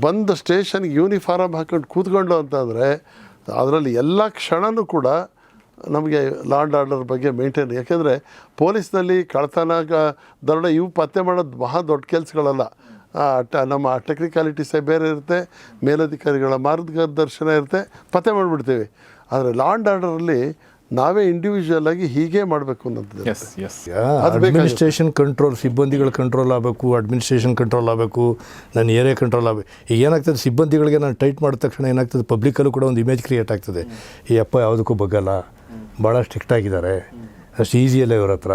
ಬಂದ ಸ್ಟೇಷನ್ಗೆ ಯೂನಿಫಾರಮ್ ಹಾಕೊಂಡು ಕೂತ್ಕೊಂಡು ಅಂತಂದರೆ ಅದರಲ್ಲಿ ಎಲ್ಲ ಕ್ಷಣನೂ ಕೂಡ ನಮಗೆ ಲಾಂಡ್ ಆರ್ಡರ್ ಬಗ್ಗೆ ಮೇಂಟೈನ್ ಯಾಕೆಂದರೆ ಪೊಲೀಸ್ನಲ್ಲಿ ಕಳ್ತನ ದರೋಡೆ ಇವು ಪತ್ತೆ ಮಾಡೋದು ಮಹಾ ದೊಡ್ಡ ಕೆಲಸಗಳಲ್ಲ. ನಮ್ಮ ಟೆಕ್ನಿಕಾಲಿಟೀಸೇ ಬೇರೆ ಇರುತ್ತೆ ಮೇಲಧಿಕಾರಿಗಳ ಮಾರ್ಗದರ್ಶನ ಇರುತ್ತೆ ಪತ್ತೆ ಮಾಡಿಬಿಡ್ತೀವಿ. ಆದರೆ ಲಾ ಆ್ಯಂಡ್ ಆರ್ಡರಲ್ಲಿ ನಾವೇ ಇಂಡಿವಿಜುವಲ್ ಆಗಿ ಹೀಗೆ ಮಾಡಬೇಕು. ಅಡ್ಮಿನಿಸ್ಟ್ರೇಷನ್ ಕಂಟ್ರೋಲ್ ಸಿಬ್ಬಂದಿಗಳ ಕಂಟ್ರೋಲ್ ಆಗಬೇಕು ಅಡ್ಮಿನಿಸ್ಟ್ರೇಷನ್ ಕಂಟ್ರೋಲ್ ಆಗಬೇಕು ನನ್ನ ಏರಿಯಾ ಕಂಟ್ರೋಲ್ ಆಗಬೇಕು. ಈಗ ಏನಾಗ್ತದೆ ಸಿಬ್ಬಂದಿಗಳಿಗೆ ನಾನು ಟೈಟ್ ಮಾಡಿದ ತಕ್ಷಣ ಏನಾಗ್ತದೆ ಪಬ್ಲಿಕಲ್ಲೂ ಕೂಡ ಒಂದು ಇಮೇಜ್ ಕ್ರಿಯೇಟ್ ಆಗ್ತದೆ. ಈ ಅಪ್ಪ ಯಾವುದಕ್ಕೂ ಬಗ್ಗಲ್ಲ ಭಾಳ ಸ್ಟ್ರಿಕ್ಟ್ ಆಗಿದ್ದಾರೆ. ಅಷ್ಟು ಈಸಿಯಲ್ಲ ಇವ್ರ ಹತ್ರ.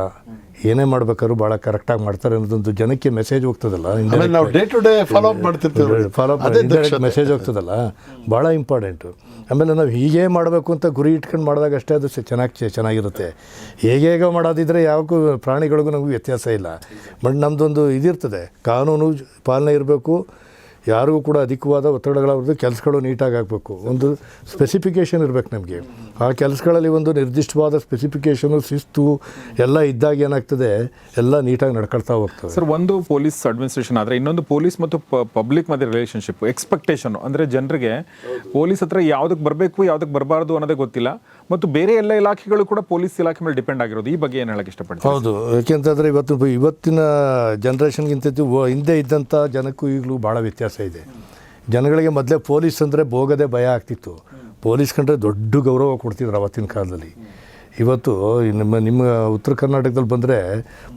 ಏನೇ ಮಾಡ್ಬೇಕಾದ್ರೂ ಭಾಳ ಕರೆಕ್ಟಾಗಿ ಮಾಡ್ತಾರೆ ಅನ್ನೋದೊಂದು ಜನಕ್ಕೆ ಮೆಸೇಜ್ ಹೋಗ್ತದಲ್ಲ. ನಾವು day to day follow up ಮಾಡ್ತಿರ್ತೀವಿ ಫಾಲೋ. ಮೆಸೇಜ್ ಹೋಗ್ತದಲ್ಲ. ಭಾಳ ಇಂಪಾರ್ಟೆಂಟು ಆಮೇಲೆ ನಾವು ಹೀಗೆ ಮಾಡಬೇಕು ಅಂತ ಗುರಿ ಇಟ್ಕೊಂಡು ಮಾಡಿದಾಗ ಅಷ್ಟೇ ಅದು ಚೆನ್ನಾಗಿ ಚೆನ್ನಾಗಿರುತ್ತೆ. ಹೇಗೆ ಹೇಗೋ ಮಾಡೋದಿದ್ರೆ ಯಾವಕ್ಕೂ ಪ್ರಾಣಿಗಳಿಗೂ ನಮಗೂ ವ್ಯತ್ಯಾಸ ಇಲ್ಲ. ಬಟ್ ನಮ್ಮದೊಂದು ಇದಿರ್ತದೆ. ಕಾನೂನು ಪಾಲನೆ ಇರಬೇಕು. ಯಾರಿಗೂ ಕೂಡ ಅಧಿಕವಾದ ಒತ್ತಡಗಳಾಗ್ರದ್ದು ಕೆಲಸಗಳು ನೀಟಾಗಿ ಆಗಬೇಕು. ಒಂದು ಸ್ಪೆಸಿಫಿಕೇಷನ್ ಇರಬೇಕು ನಮಗೆ. ಆ ಕೆಲಸಗಳಲ್ಲಿ ಒಂದು ನಿರ್ದಿಷ್ಟವಾದ ಸ್ಪೆಸಿಫಿಕೇಷನು ಶಿಸ್ತು ಎಲ್ಲ ಇದ್ದಾಗ ಏನಾಗ್ತದೆ, ಎಲ್ಲ ನೀಟಾಗಿ ನಡ್ಕೊಳ್ತಾ ಹೋಗ್ತದೆ ಸರ್, ಒಂದು ಪೊಲೀಸ್ ಅಡ್ಮಿನಿಸ್ಟ್ರೇಷನ್ ಆದರೆ ಇನ್ನೊಂದು ಪೊಲೀಸ್ ಮತ್ತು ಪಬ್ಲಿಕ್ ಮಧ್ಯೆ ರಿಲೇಷನ್ಶಿಪ್ ಎಕ್ಸ್ಪೆಕ್ಟೇಷನ್ ಅಂದರೆ ಜನರಿಗೆ ಪೊಲೀಸ್ ಹತ್ರ ಯಾವುದಕ್ಕೆ ಬರಬೇಕು ಯಾವುದಕ್ಕೆ ಬರಬಾರ್ದು ಅನ್ನೋದೇ ಗೊತ್ತಿಲ್ಲ. ಮತ್ತು ಬೇರೆ ಎಲ್ಲ ಇಲಾಖೆಗಳು ಕೂಡ ಪೊಲೀಸ್ ಇಲಾಖೆ ಮೇಲೆ ಡಿಪೆಂಡ್ ಆಗಿರೋದು. ಈ ಬಗ್ಗೆ ಏನು ಹೇಳಕ್ಕೆ ಇಷ್ಟಪಡ್ತೀನಿ ಹೌದು. ಯಾಕೆಂತಂದ್ರೆ ಇವತ್ತು ಇವತ್ತಿನ ಜನ್ರೇಷನ್ಗಿಂತ ಹಿಂದೆ ಇದ್ದಂಥ ಜನಕ್ಕೂ ಈಗಲೂ ಭಾಳ ವ್ಯತ್ಯಾಸ ಇದೆ. ಜನಗಳಿಗೆ ಮೊದಲೇ ಪೊಲೀಸ್ ಅಂದರೆ ಬೋಗದೆ ಭಯ ಆಗ್ತಿತ್ತು. ಪೊಲೀಸ್ ಕಂಡ್ರೆ ದೊಡ್ಡ ಗೌರವ ಕೊಡ್ತಿದ್ರು ಅವತ್ತಿನ ಕಾಲದಲ್ಲಿ. ಇವತ್ತು ನಿಮ್ಮ ನಿಮ್ಮ ಉತ್ತರ ಕರ್ನಾಟಕದಲ್ಲಿ ಬಂದರೆ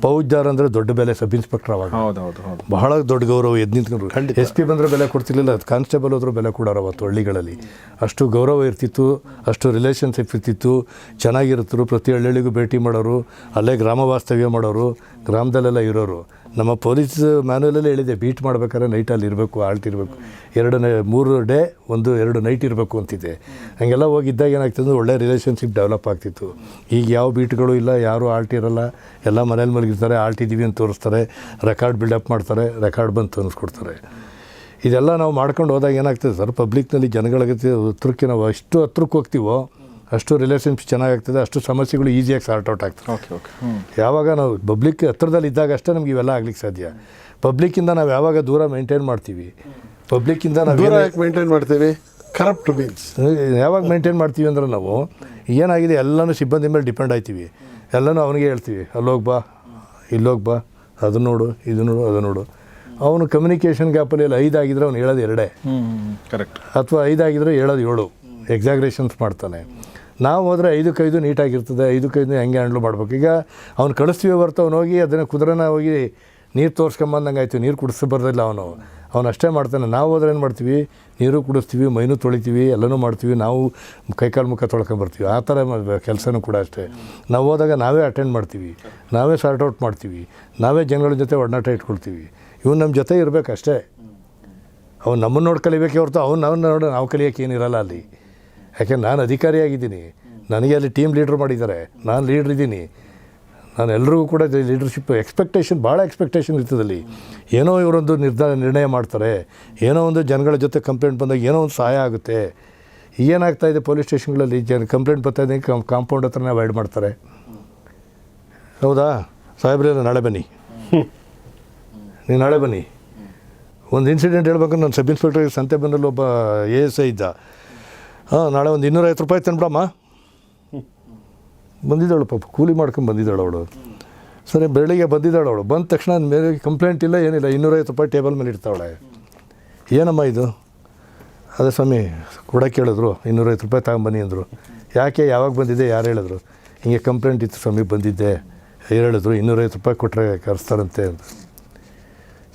ಪೌಜಾರ್ ಅಂದರೆ ದೊಡ್ಡ ಬೆಲೆ ಸಬ್ ಇನ್ಸ್ಪೆಕ್ಟರ್ ಅವಾಗ ಬಹಳ ದೊಡ್ಡ ಗೌರವ ಎದ್ದು ನಿಂತ್ಕೊಂಡ್ರು. ಎಸ್ ಪಿ ಬಂದರೆ ಬೆಲೆ ಕೊಡ್ತಿರ್ಲಿಲ್ಲ ಕಾನ್ಸ್ಟೇಬಲ್ ಹೋದ್ರೂ ಬೆಲೆ ಕೊಡೋರು ಅವತ್ತು ಹಳ್ಳಿಗಳಲ್ಲಿ. ಅಷ್ಟು ಗೌರವ ಇರ್ತಿತ್ತು ಅಷ್ಟು ರಿಲೇಷನ್ಶಿಪ್ ಇರ್ತಿತ್ತು ಚೆನ್ನಾಗಿರ್ತರು ಪ್ರತಿ ಹಳ್ಳಿಗೂ ಭೇಟಿ ಮಾಡೋರು ಅಲ್ಲೇ ಗ್ರಾಮ ವಾಸ್ತವ್ಯ ಮಾಡೋರು ಗ್ರಾಮದಲ್ಲೆಲ್ಲ ಇರೋರು. ನಮ್ಮ ಪೊಲೀಸ್ ಮ್ಯಾನುವಲಲ್ಲೇ ಹೇಳಿದೆ, ಬೀಟ್ ಮಾಡ್ಬೇಕಾದ್ರೆ ನೈಟಲ್ಲಿ ಇರಬೇಕು ಆಲ್ಟ್ ಇರಬೇಕು ಎರಡು ಮೂರು ಡೇ ಒಂದು ಎರಡು ನೈಟ್ ಇರಬೇಕು ಅಂತಿದೆ. ಹಂಗೆಲ್ಲ ಹೋಗಿದ್ದಾಗ ಏನಾಗ್ತದೆ ಒಳ್ಳೆ ರಿಲೇಷನ್ಶಿಪ್ ಡೆವಲಪ್ ಆಗ್ತಿತ್ತು. ಈಗ ಯಾವ ಬೀಟ್ಗಳು ಇಲ್ಲ, ಯಾರೂ ಆಲ್ಟ್ ಇರಲ್ಲ ಎಲ್ಲ ಮನೇಲಿ ಮಲಗಿರ್ತಾರೆ ಆಲ್ಟ್ ಇದ್ದೀವಿ ಅಂತ ತೋರಿಸ್ತಾರೆ. ರೆಕಾರ್ಡ್ ಬಿಲ್ಡಪ್ ಮಾಡ್ತಾರೆ ರೆಕಾರ್ಡ್ ಬಂದು ತೋರಿಸ್ಕೊಡ್ತಾರೆ ಇದೆಲ್ಲ ನಾವು ಮಾಡ್ಕೊಂಡು ಹೋದಾಗ ಏನಾಗ್ತದೆ, ಸರ್ ಪಬ್ಲಿಕ್ನಲ್ಲಿ ಜನಗಳಿಗೆ ಹತ್ರಕ್ಕೆ ನಾವು ಎಷ್ಟು ಹತ್ರಕ್ಕೆ ಹೋಗ್ತೀವೋ ಅಷ್ಟು ರಿಲೇಷನ್ಶಿಪ್ ಚೆನ್ನಾಗಾಗ್ತದೆ ಅಷ್ಟು ಸಮಸ್ಯೆಗಳು ಈಸಿಯಾಗಿ ಸಾರ್ಟ್ ಔಟ್ ಆಗ್ತದೆ. ಓಕೆ ಓಕೆ ಯಾವಾಗ ನಾವು ಪಬ್ಲಿಕ್ ಹತ್ರದಲ್ಲಿ ಇದ್ದಾಗ ಅಷ್ಟೇ ನಮ್ಗೆ ಇವೆಲ್ಲ ಆಗ್ಲಿಕ್ಕೆ ಸಾಧ್ಯ. ಪಬ್ಲಿಕ್ಕಿಂದ ನಾವು ಯಾವಾಗ ದೂರ ಮೇಂಟೈನ್ ಮಾಡ್ತೀವಿ? ಪಬ್ಲಿಕ್ಕಿಂದ ನಾವು ದೂರ ಯಾಕೆ ಮೇಂಟೈನ್ ಮಾಡ್ತೀವಿ? ಕರಪ್ಟ್ ಮೀನ್ಸ್ ಯಾವಾಗ ಮೇಂಟೈನ್ ಮಾಡ್ತೀವಿ ಅಂದ್ರೆ ನಾವು ಏನಾಗಿದೆ ಎಲ್ಲನೂ ಸಿಬ್ಬಂದಿ ಮೇಲೆ ಡಿಪೆಂಡ್ ಆಯ್ತೀವಿ. ಎಲ್ಲನೂ ಅವನಿಗೆ ಹೇಳ್ತೀವಿ ಅಲ್ಲೋಗಿ ಬಾ ಇಲ್ಲೋಗಿ ಬಾ ಅದು ನೋಡು ಇದು ನೋಡು ಅದು ನೋಡು. ಅವನು ಕಮ್ಯುನಿಕೇಷನ್ ಗ್ಯಾಪಲ್ಲಿ ಎಲ್ಲ ಐದಾಗಿದ್ರೆ ಅವ್ನು ಹೇಳೋದು ಎರಡೇ. ಕರೆಕ್ಟ್ ಅಥವಾ ಐದಾಗಿದ್ರೆ ಹೇಳೋದು ಏಳು. ಎಕ್ಸಾಗ್ರೇಷನ್ಸ್ ಮಾಡ್ತಾನೆ. ನಾವು ಹೋದರೆ ಐದಕ್ಕೈದು ನೀಟಾಗಿರ್ತದೆ ಕೈದು ಹೆಂಗೆ ಹ್ಯಾಂಡ್ಲ್ ಮಾಡ್ಬೇಕು. ಈಗ ಅವ್ನು ಕಳಿಸ್ತೀವಿ ಹೊರ್ತು ಹೋಗಿ ಅದನ್ನು ಕುದುರೆನ ಹೋಗಿ ನೀರು ತೋರಿಸ್ಕೊಂಬಂದಂಗೆ ಆಯಿತು ನೀರು ಕುಡಿಸಿ ಬರೋದಿಲ್ಲ ಅವನು. ಅವನು ಅಷ್ಟೇ ಮಾಡ್ತಾನೆ. ನಾವು ಹೋದ್ರೆ ಏನು ಮಾಡ್ತೀವಿ? ನೀರು ಕುಡಿಸ್ತೀವಿ, ಮೈನೂ ತೊಳಿತೀವಿ, ಎಲ್ಲನೂ ಮಾಡ್ತೀವಿ. ನಾವು ಕೈಕಾಲು ಮುಖ ತೊಳ್ಕೊಂಬರ್ತೀವಿ ಆ ಥರ ಕೆಲಸನೂ ಕೂಡ ಅಷ್ಟೇ. ನಾವು ಹೋದಾಗ ನಾವೇ ಅಟೆಂಡ್ ಮಾಡ್ತೀವಿ. ನಾವೇ ಸಾರ್ಟ್ ಔಟ್ ಮಾಡ್ತೀವಿ. ನಾವೇ ಜನಗಳ ಜೊತೆ ಒಡನಾಟ ಇಟ್ಕೊಳ್ತೀವಿ. ಇವ್ನು ನಮ್ಮ ಜೊತೆ ಇರಬೇಕಷ್ಟೇ. ಅವ್ನು ನಮ್ಮನ್ನು ನೋಡಿ ಕಲಿಬೇಕೆ ಹೊರತು ಅವ್ನು ನಾವು ನೋಡಿ, ನಾವು ಕಲಿಯೋಕೆ ಏನಿರಲ್ಲ ಅಲ್ಲಿ. ಯಾಕೆ ನಾನು ಅಧಿಕಾರಿಯಾಗಿದ್ದೀನಿ. ನನಗೆ ಅಲ್ಲಿ ಟೀಮ್ ಲೀಡ್ರ್ ಮಾಡಿದ್ದಾರೆ. ನಾನು ಲೀಡ್ರ್ ಇದ್ದೀನಿ. ನಾನು ಎಲ್ಲರಿಗೂ ಕೂಡ ಲೀಡರ್ಶಿಪ್ ಎಕ್ಸ್ಪೆಕ್ಟೇಷನ್ ಭಾಳ ಎಕ್ಸ್ಪೆಕ್ಟೇಷನ್ ಇರ್ತದಲ್ಲಿ ಏನೋ ಇವರೊಂದು ನಿರ್ಧಾರ, ನಿರ್ಣಯ ಮಾಡ್ತಾರೆ. ಏನೋ ಒಂದು ಜನಗಳ ಜೊತೆ ಕಂಪ್ಲೇಂಟ್ ಬಂದಾಗ ಏನೋ ಒಂದು ಸಹಾಯ ಆಗುತ್ತೆ. ಏನಾಗ್ತಾ ಇದೆ ಪೊಲೀಸ್ ಸ್ಟೇಷನ್ಗಳಲ್ಲಿ ಜನ ಕಂಪ್ಲೇಂಟ್ ಬರ್ತಾ ಇದೆ ಕಾಂಪೌಂಡ್ ಹತ್ರನೇ ಅವಾಯ್ಡ್ ಮಾಡ್ತಾರೆ. ಹೌದಾ? ಸಾಹೇಬ್ರೆ ನಾಳೆ ಬನ್ನಿ. ನೀವು ನಾಳೆ ಬನ್ನಿ. ಒಂದು ಇನ್ಸಿಡೆಂಟ್ ಹೇಳ್ಬೇಕಂದ್ರೆ, ನಾನು ಸಬ್ ಇನ್ಸ್ಪೆಕ್ಟರ್ ಸಂತೆ ಬಂದಲ್ಲಿ ಒಬ್ಬ ಎ ಎಸ್ ಐ ಇದ್ದ. ಹಾಂ, ನಾಳೆ ಒಂದು ಇನ್ನೂರೈವತ್ತು ರೂಪಾಯಿ ತಿನ್ಬಿಡಮ್ಮ ಬಂದಿದ್ದಾಳು ಪಾಪ, ಕೂಲಿ ಮಾಡ್ಕೊಂಡು ಬಂದಿದ್ದಾಳು ಅವಳು. ಸರಿ, ಬೆಳಿಗ್ಗೆ ಬಂದಿದ್ದಾಳು ಅವಳು. ಬಂದ ತಕ್ಷಣ ಮೇಲೆ ಕಂಪ್ಲೇಂಟ್ ಇಲ್ಲ, ಏನಿಲ್ಲ, ಇನ್ನೂರೈವತ್ತು ರೂಪಾಯಿ ಟೇಬಲ್ ಮೇಲೆ ಇಡ್ತಾವಳೆ. ಏನಮ್ಮ ಇದು? ಅದೇ ಸ್ವಾಮಿ, ಕೂಡ ಹೇಳಿದ್ರು ಇನ್ನೂರೈವತ್ತು ರೂಪಾಯಿ ತಗೊಂಬನ್ನಿ ಅಂದರು. ಯಾಕೆ, ಯಾವಾಗ ಬಂದಿದ್ದೆ ಯಾರು ಹೇಳಿದ್ರು? ಹಿಂಗೆ ಕಂಪ್ಲೇಂಟ್ ಇತ್ತು ಸ್ವಾಮಿ, ಬಂದಿದ್ದೆ. ಹೇಳಿದ್ರು, ಇನ್ನೂರೈವತ್ತು ರೂಪಾಯಿ ಕೊಟ್ಟರೆ ಕರೆಸ್ತಾರಂತೆ ಅಂತ.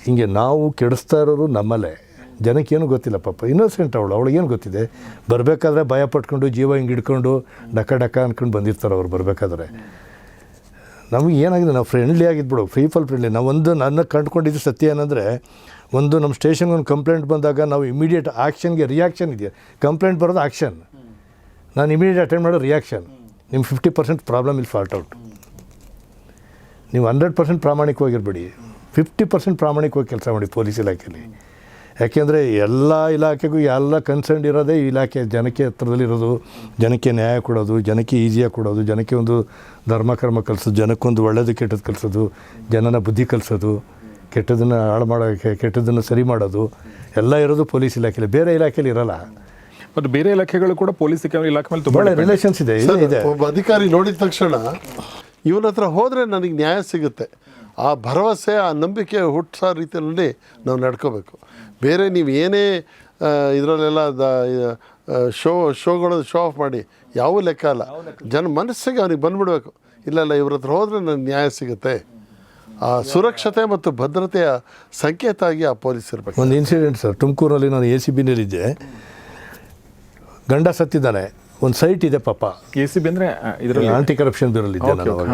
ಹಿಂಗೆ ನಾವು ಕೆಡಿಸ್ತಾ ಇರೋರು ನಮ್ಮಲ್ಲೇ. ಜನಕ್ಕೇನು ಗೊತ್ತಿಲ್ಲ ಪಾಪ ಇನ್ನೋಸೆಂಟ್ ಅವಳು ಅವಳಿಗೇನು ಗೊತ್ತಿದೆ? ಬರಬೇಕಾದ್ರೆ ಭಯ ಪಟ್ಕೊಂಡು, ಜೀವ ಹಿಂಗೆ ಹಿಡ್ಕೊಂಡು, ಡಕ ಡಕ ಅಂದ್ಕೊಂಡು ಬಂದಿರ್ತಾರೆ ಅವ್ರು ಬರಬೇಕಾದ್ರೆ. ನಮಗೆ ಏನಾಗಿದೆ, ನಾವು ಫ್ರೆಂಡ್ಲಿ ಆಗಿದ್ಬಿಡು ಫ್ರೀ ಫಾಲ್ ಫ್ರೆಂಡ್ಲಿ ನಾವು ಒಂದು ನನ್ನ ಕಂಡುಕೊಂಡಿದ್ದು ಸತ್ಯ ಏನಂದರೆ, ಒಂದು ನಮ್ಮ ಸ್ಟೇಷನ್ಗೆ ಒಂದು ಕಂಪ್ಲೇಂಟ್ ಬಂದಾಗ ನಾವು ಇಮಿಡಿಯೇಟ್ ಆ್ಯಕ್ಷನ್ಗೆ ರಿಯಾಕ್ಷನ್ ಇದೆಯಾ? ಕಂಪ್ಲೇಂಟ್ ಬರೋದು ಆ್ಯಕ್ಷನ್ ನಾನು ಇಮಿಡಿಯೇಟ್ ಅಟೆಂಡ್ ಮಾಡೋ ರಿಯಾಕ್ಷನ್ ನಿಮ್ಮ ಫಿಫ್ಟಿ ಪರ್ಸೆಂಟ್ ಪ್ರಾಬ್ಲಮ್ ಇಲ್ಲಿ ಫಾಲ್ಟ್ ಔಟ್ ನೀವು ಹಂಡ್ರೆಡ್ ಪರ್ಸೆಂಟ್ ಪ್ರಾಮಾಣಿಕವಾಗಿರ್ಬೇಡಿ. ಫಿಫ್ಟಿ ಪರ್ಸೆಂಟ್ ಪ್ರಾಮಾಣಿಕವಾಗಿ ಕೆಲಸ ಮಾಡಿ ಪೊಲೀಸ್ ಇಲಾಖೆಯಲ್ಲಿ. ಯಾಕೆಂದರೆ ಎಲ್ಲ ಇಲಾಖೆಗೂ ಎಲ್ಲ ಕನ್ಸರ್ನ್ ಇರೋದೇ ಈ ಇಲಾಖೆ. ಜನಕ್ಕೆ ಹತ್ರದಲ್ಲಿರೋದು ಜನಕ್ಕೆ ನ್ಯಾಯ ಕೊಡೋದು ಜನಕ್ಕೆ ಈಸಿಯಾಗಿ ಕೊಡೋದು ಜನಕ್ಕೆ ಒಂದು ಧರ್ಮ ಕರ್ಮ ಕಲಿಸೋದು ಜನಕ್ಕೊಂದು ಒಳ್ಳೇದು ಕೆಟ್ಟದ್ದು ಕಲಿಸೋದು ಜನನ ಬುದ್ಧಿ ಕಲಿಸೋದು ಕೆಟ್ಟದನ್ನು ಹಾಳು ಮಾಡೋಕ್ಕೆ ಕೆಟ್ಟದನ್ನು ಸರಿ ಮಾಡೋದು ಎಲ್ಲ ಇರೋದು ಪೊಲೀಸ್ ಇಲಾಖೆಯಲ್ಲಿ ಬೇರೆ ಇಲಾಖೆಯಲ್ಲಿ ಇರಲ್ಲ. ಮತ್ತು ಬೇರೆ ಇಲಾಖೆಗಳು ಕೂಡ ಪೊಲೀಸ್ ಇಲಾಖೆ ಮೇಲೆ ತುಂಬ ರಿಲೇಷನ್ಸ್ ಇದೆ ಇದೆ ಇದೆ. ಒಬ್ಬ ಅಧಿಕಾರಿ ನೋಡಿದ ತಕ್ಷಣ ಇವನ ಹತ್ರ ಹೋದರೆ ನನಗೆ ನ್ಯಾಯ ಸಿಗುತ್ತೆ. ಆ ಭರವಸೆ ಆ ನಂಬಿಕೆ ಹುಟ್ಟಿಸೋ ರೀತಿಯಲ್ಲಿ ನಾವು ನಡ್ಕೋಬೇಕು. ಬೇರೆ ನೀವು ಏನೇ ಇದರಲ್ಲೆಲ್ಲ ದ ಶೋ ಶೋಗಳು ಶೋ ಆಫ್ ಮಾಡಿ ಯಾವ ಲೆಕ್ಕ ಅಲ್ಲ. ಜನ ಮನಸ್ಸಿಗೆ ಅವ್ರಿಗೆ ಬಂದ್ಬಿಡ್ಬೇಕು. ಇಲ್ಲ ಇಲ್ಲ ಇವ್ರ ಹತ್ರ ಹೋದರೆ ನನಗೆ ನ್ಯಾಯ ಸಿಗುತ್ತೆ. ಆ ಸುರಕ್ಷತೆ ಮತ್ತು ಭದ್ರತೆಯ ಸಂಕೇತ ಆಗಿ ಆ ಪೊಲೀಸ್ ಇರಬೇಕು. ಒಂದು ಇನ್ಸಿಡೆಂಟ್ ಸರ್ ತುಮಕೂರಲ್ಲಿ ನಾನು ಎ ಸಿ ಬಿನಲ್ಲಿದ್ದೆ ಗಂಡ ಸತ್ತಿದ್ದಾನೆ. ಒಂದು ಸೈಟ್ ಇದೆ ಪಾಪ. ಎ ಸಿ ಬಿ ಅಂದರೆ ಇದರಲ್ಲಿ? ಆಂಟಿ ಕರಪ್ಷನ್ ಬ್ಯೂರಲ್ಲಿದ್ದೆ ನಾನು ಅವಾಗ.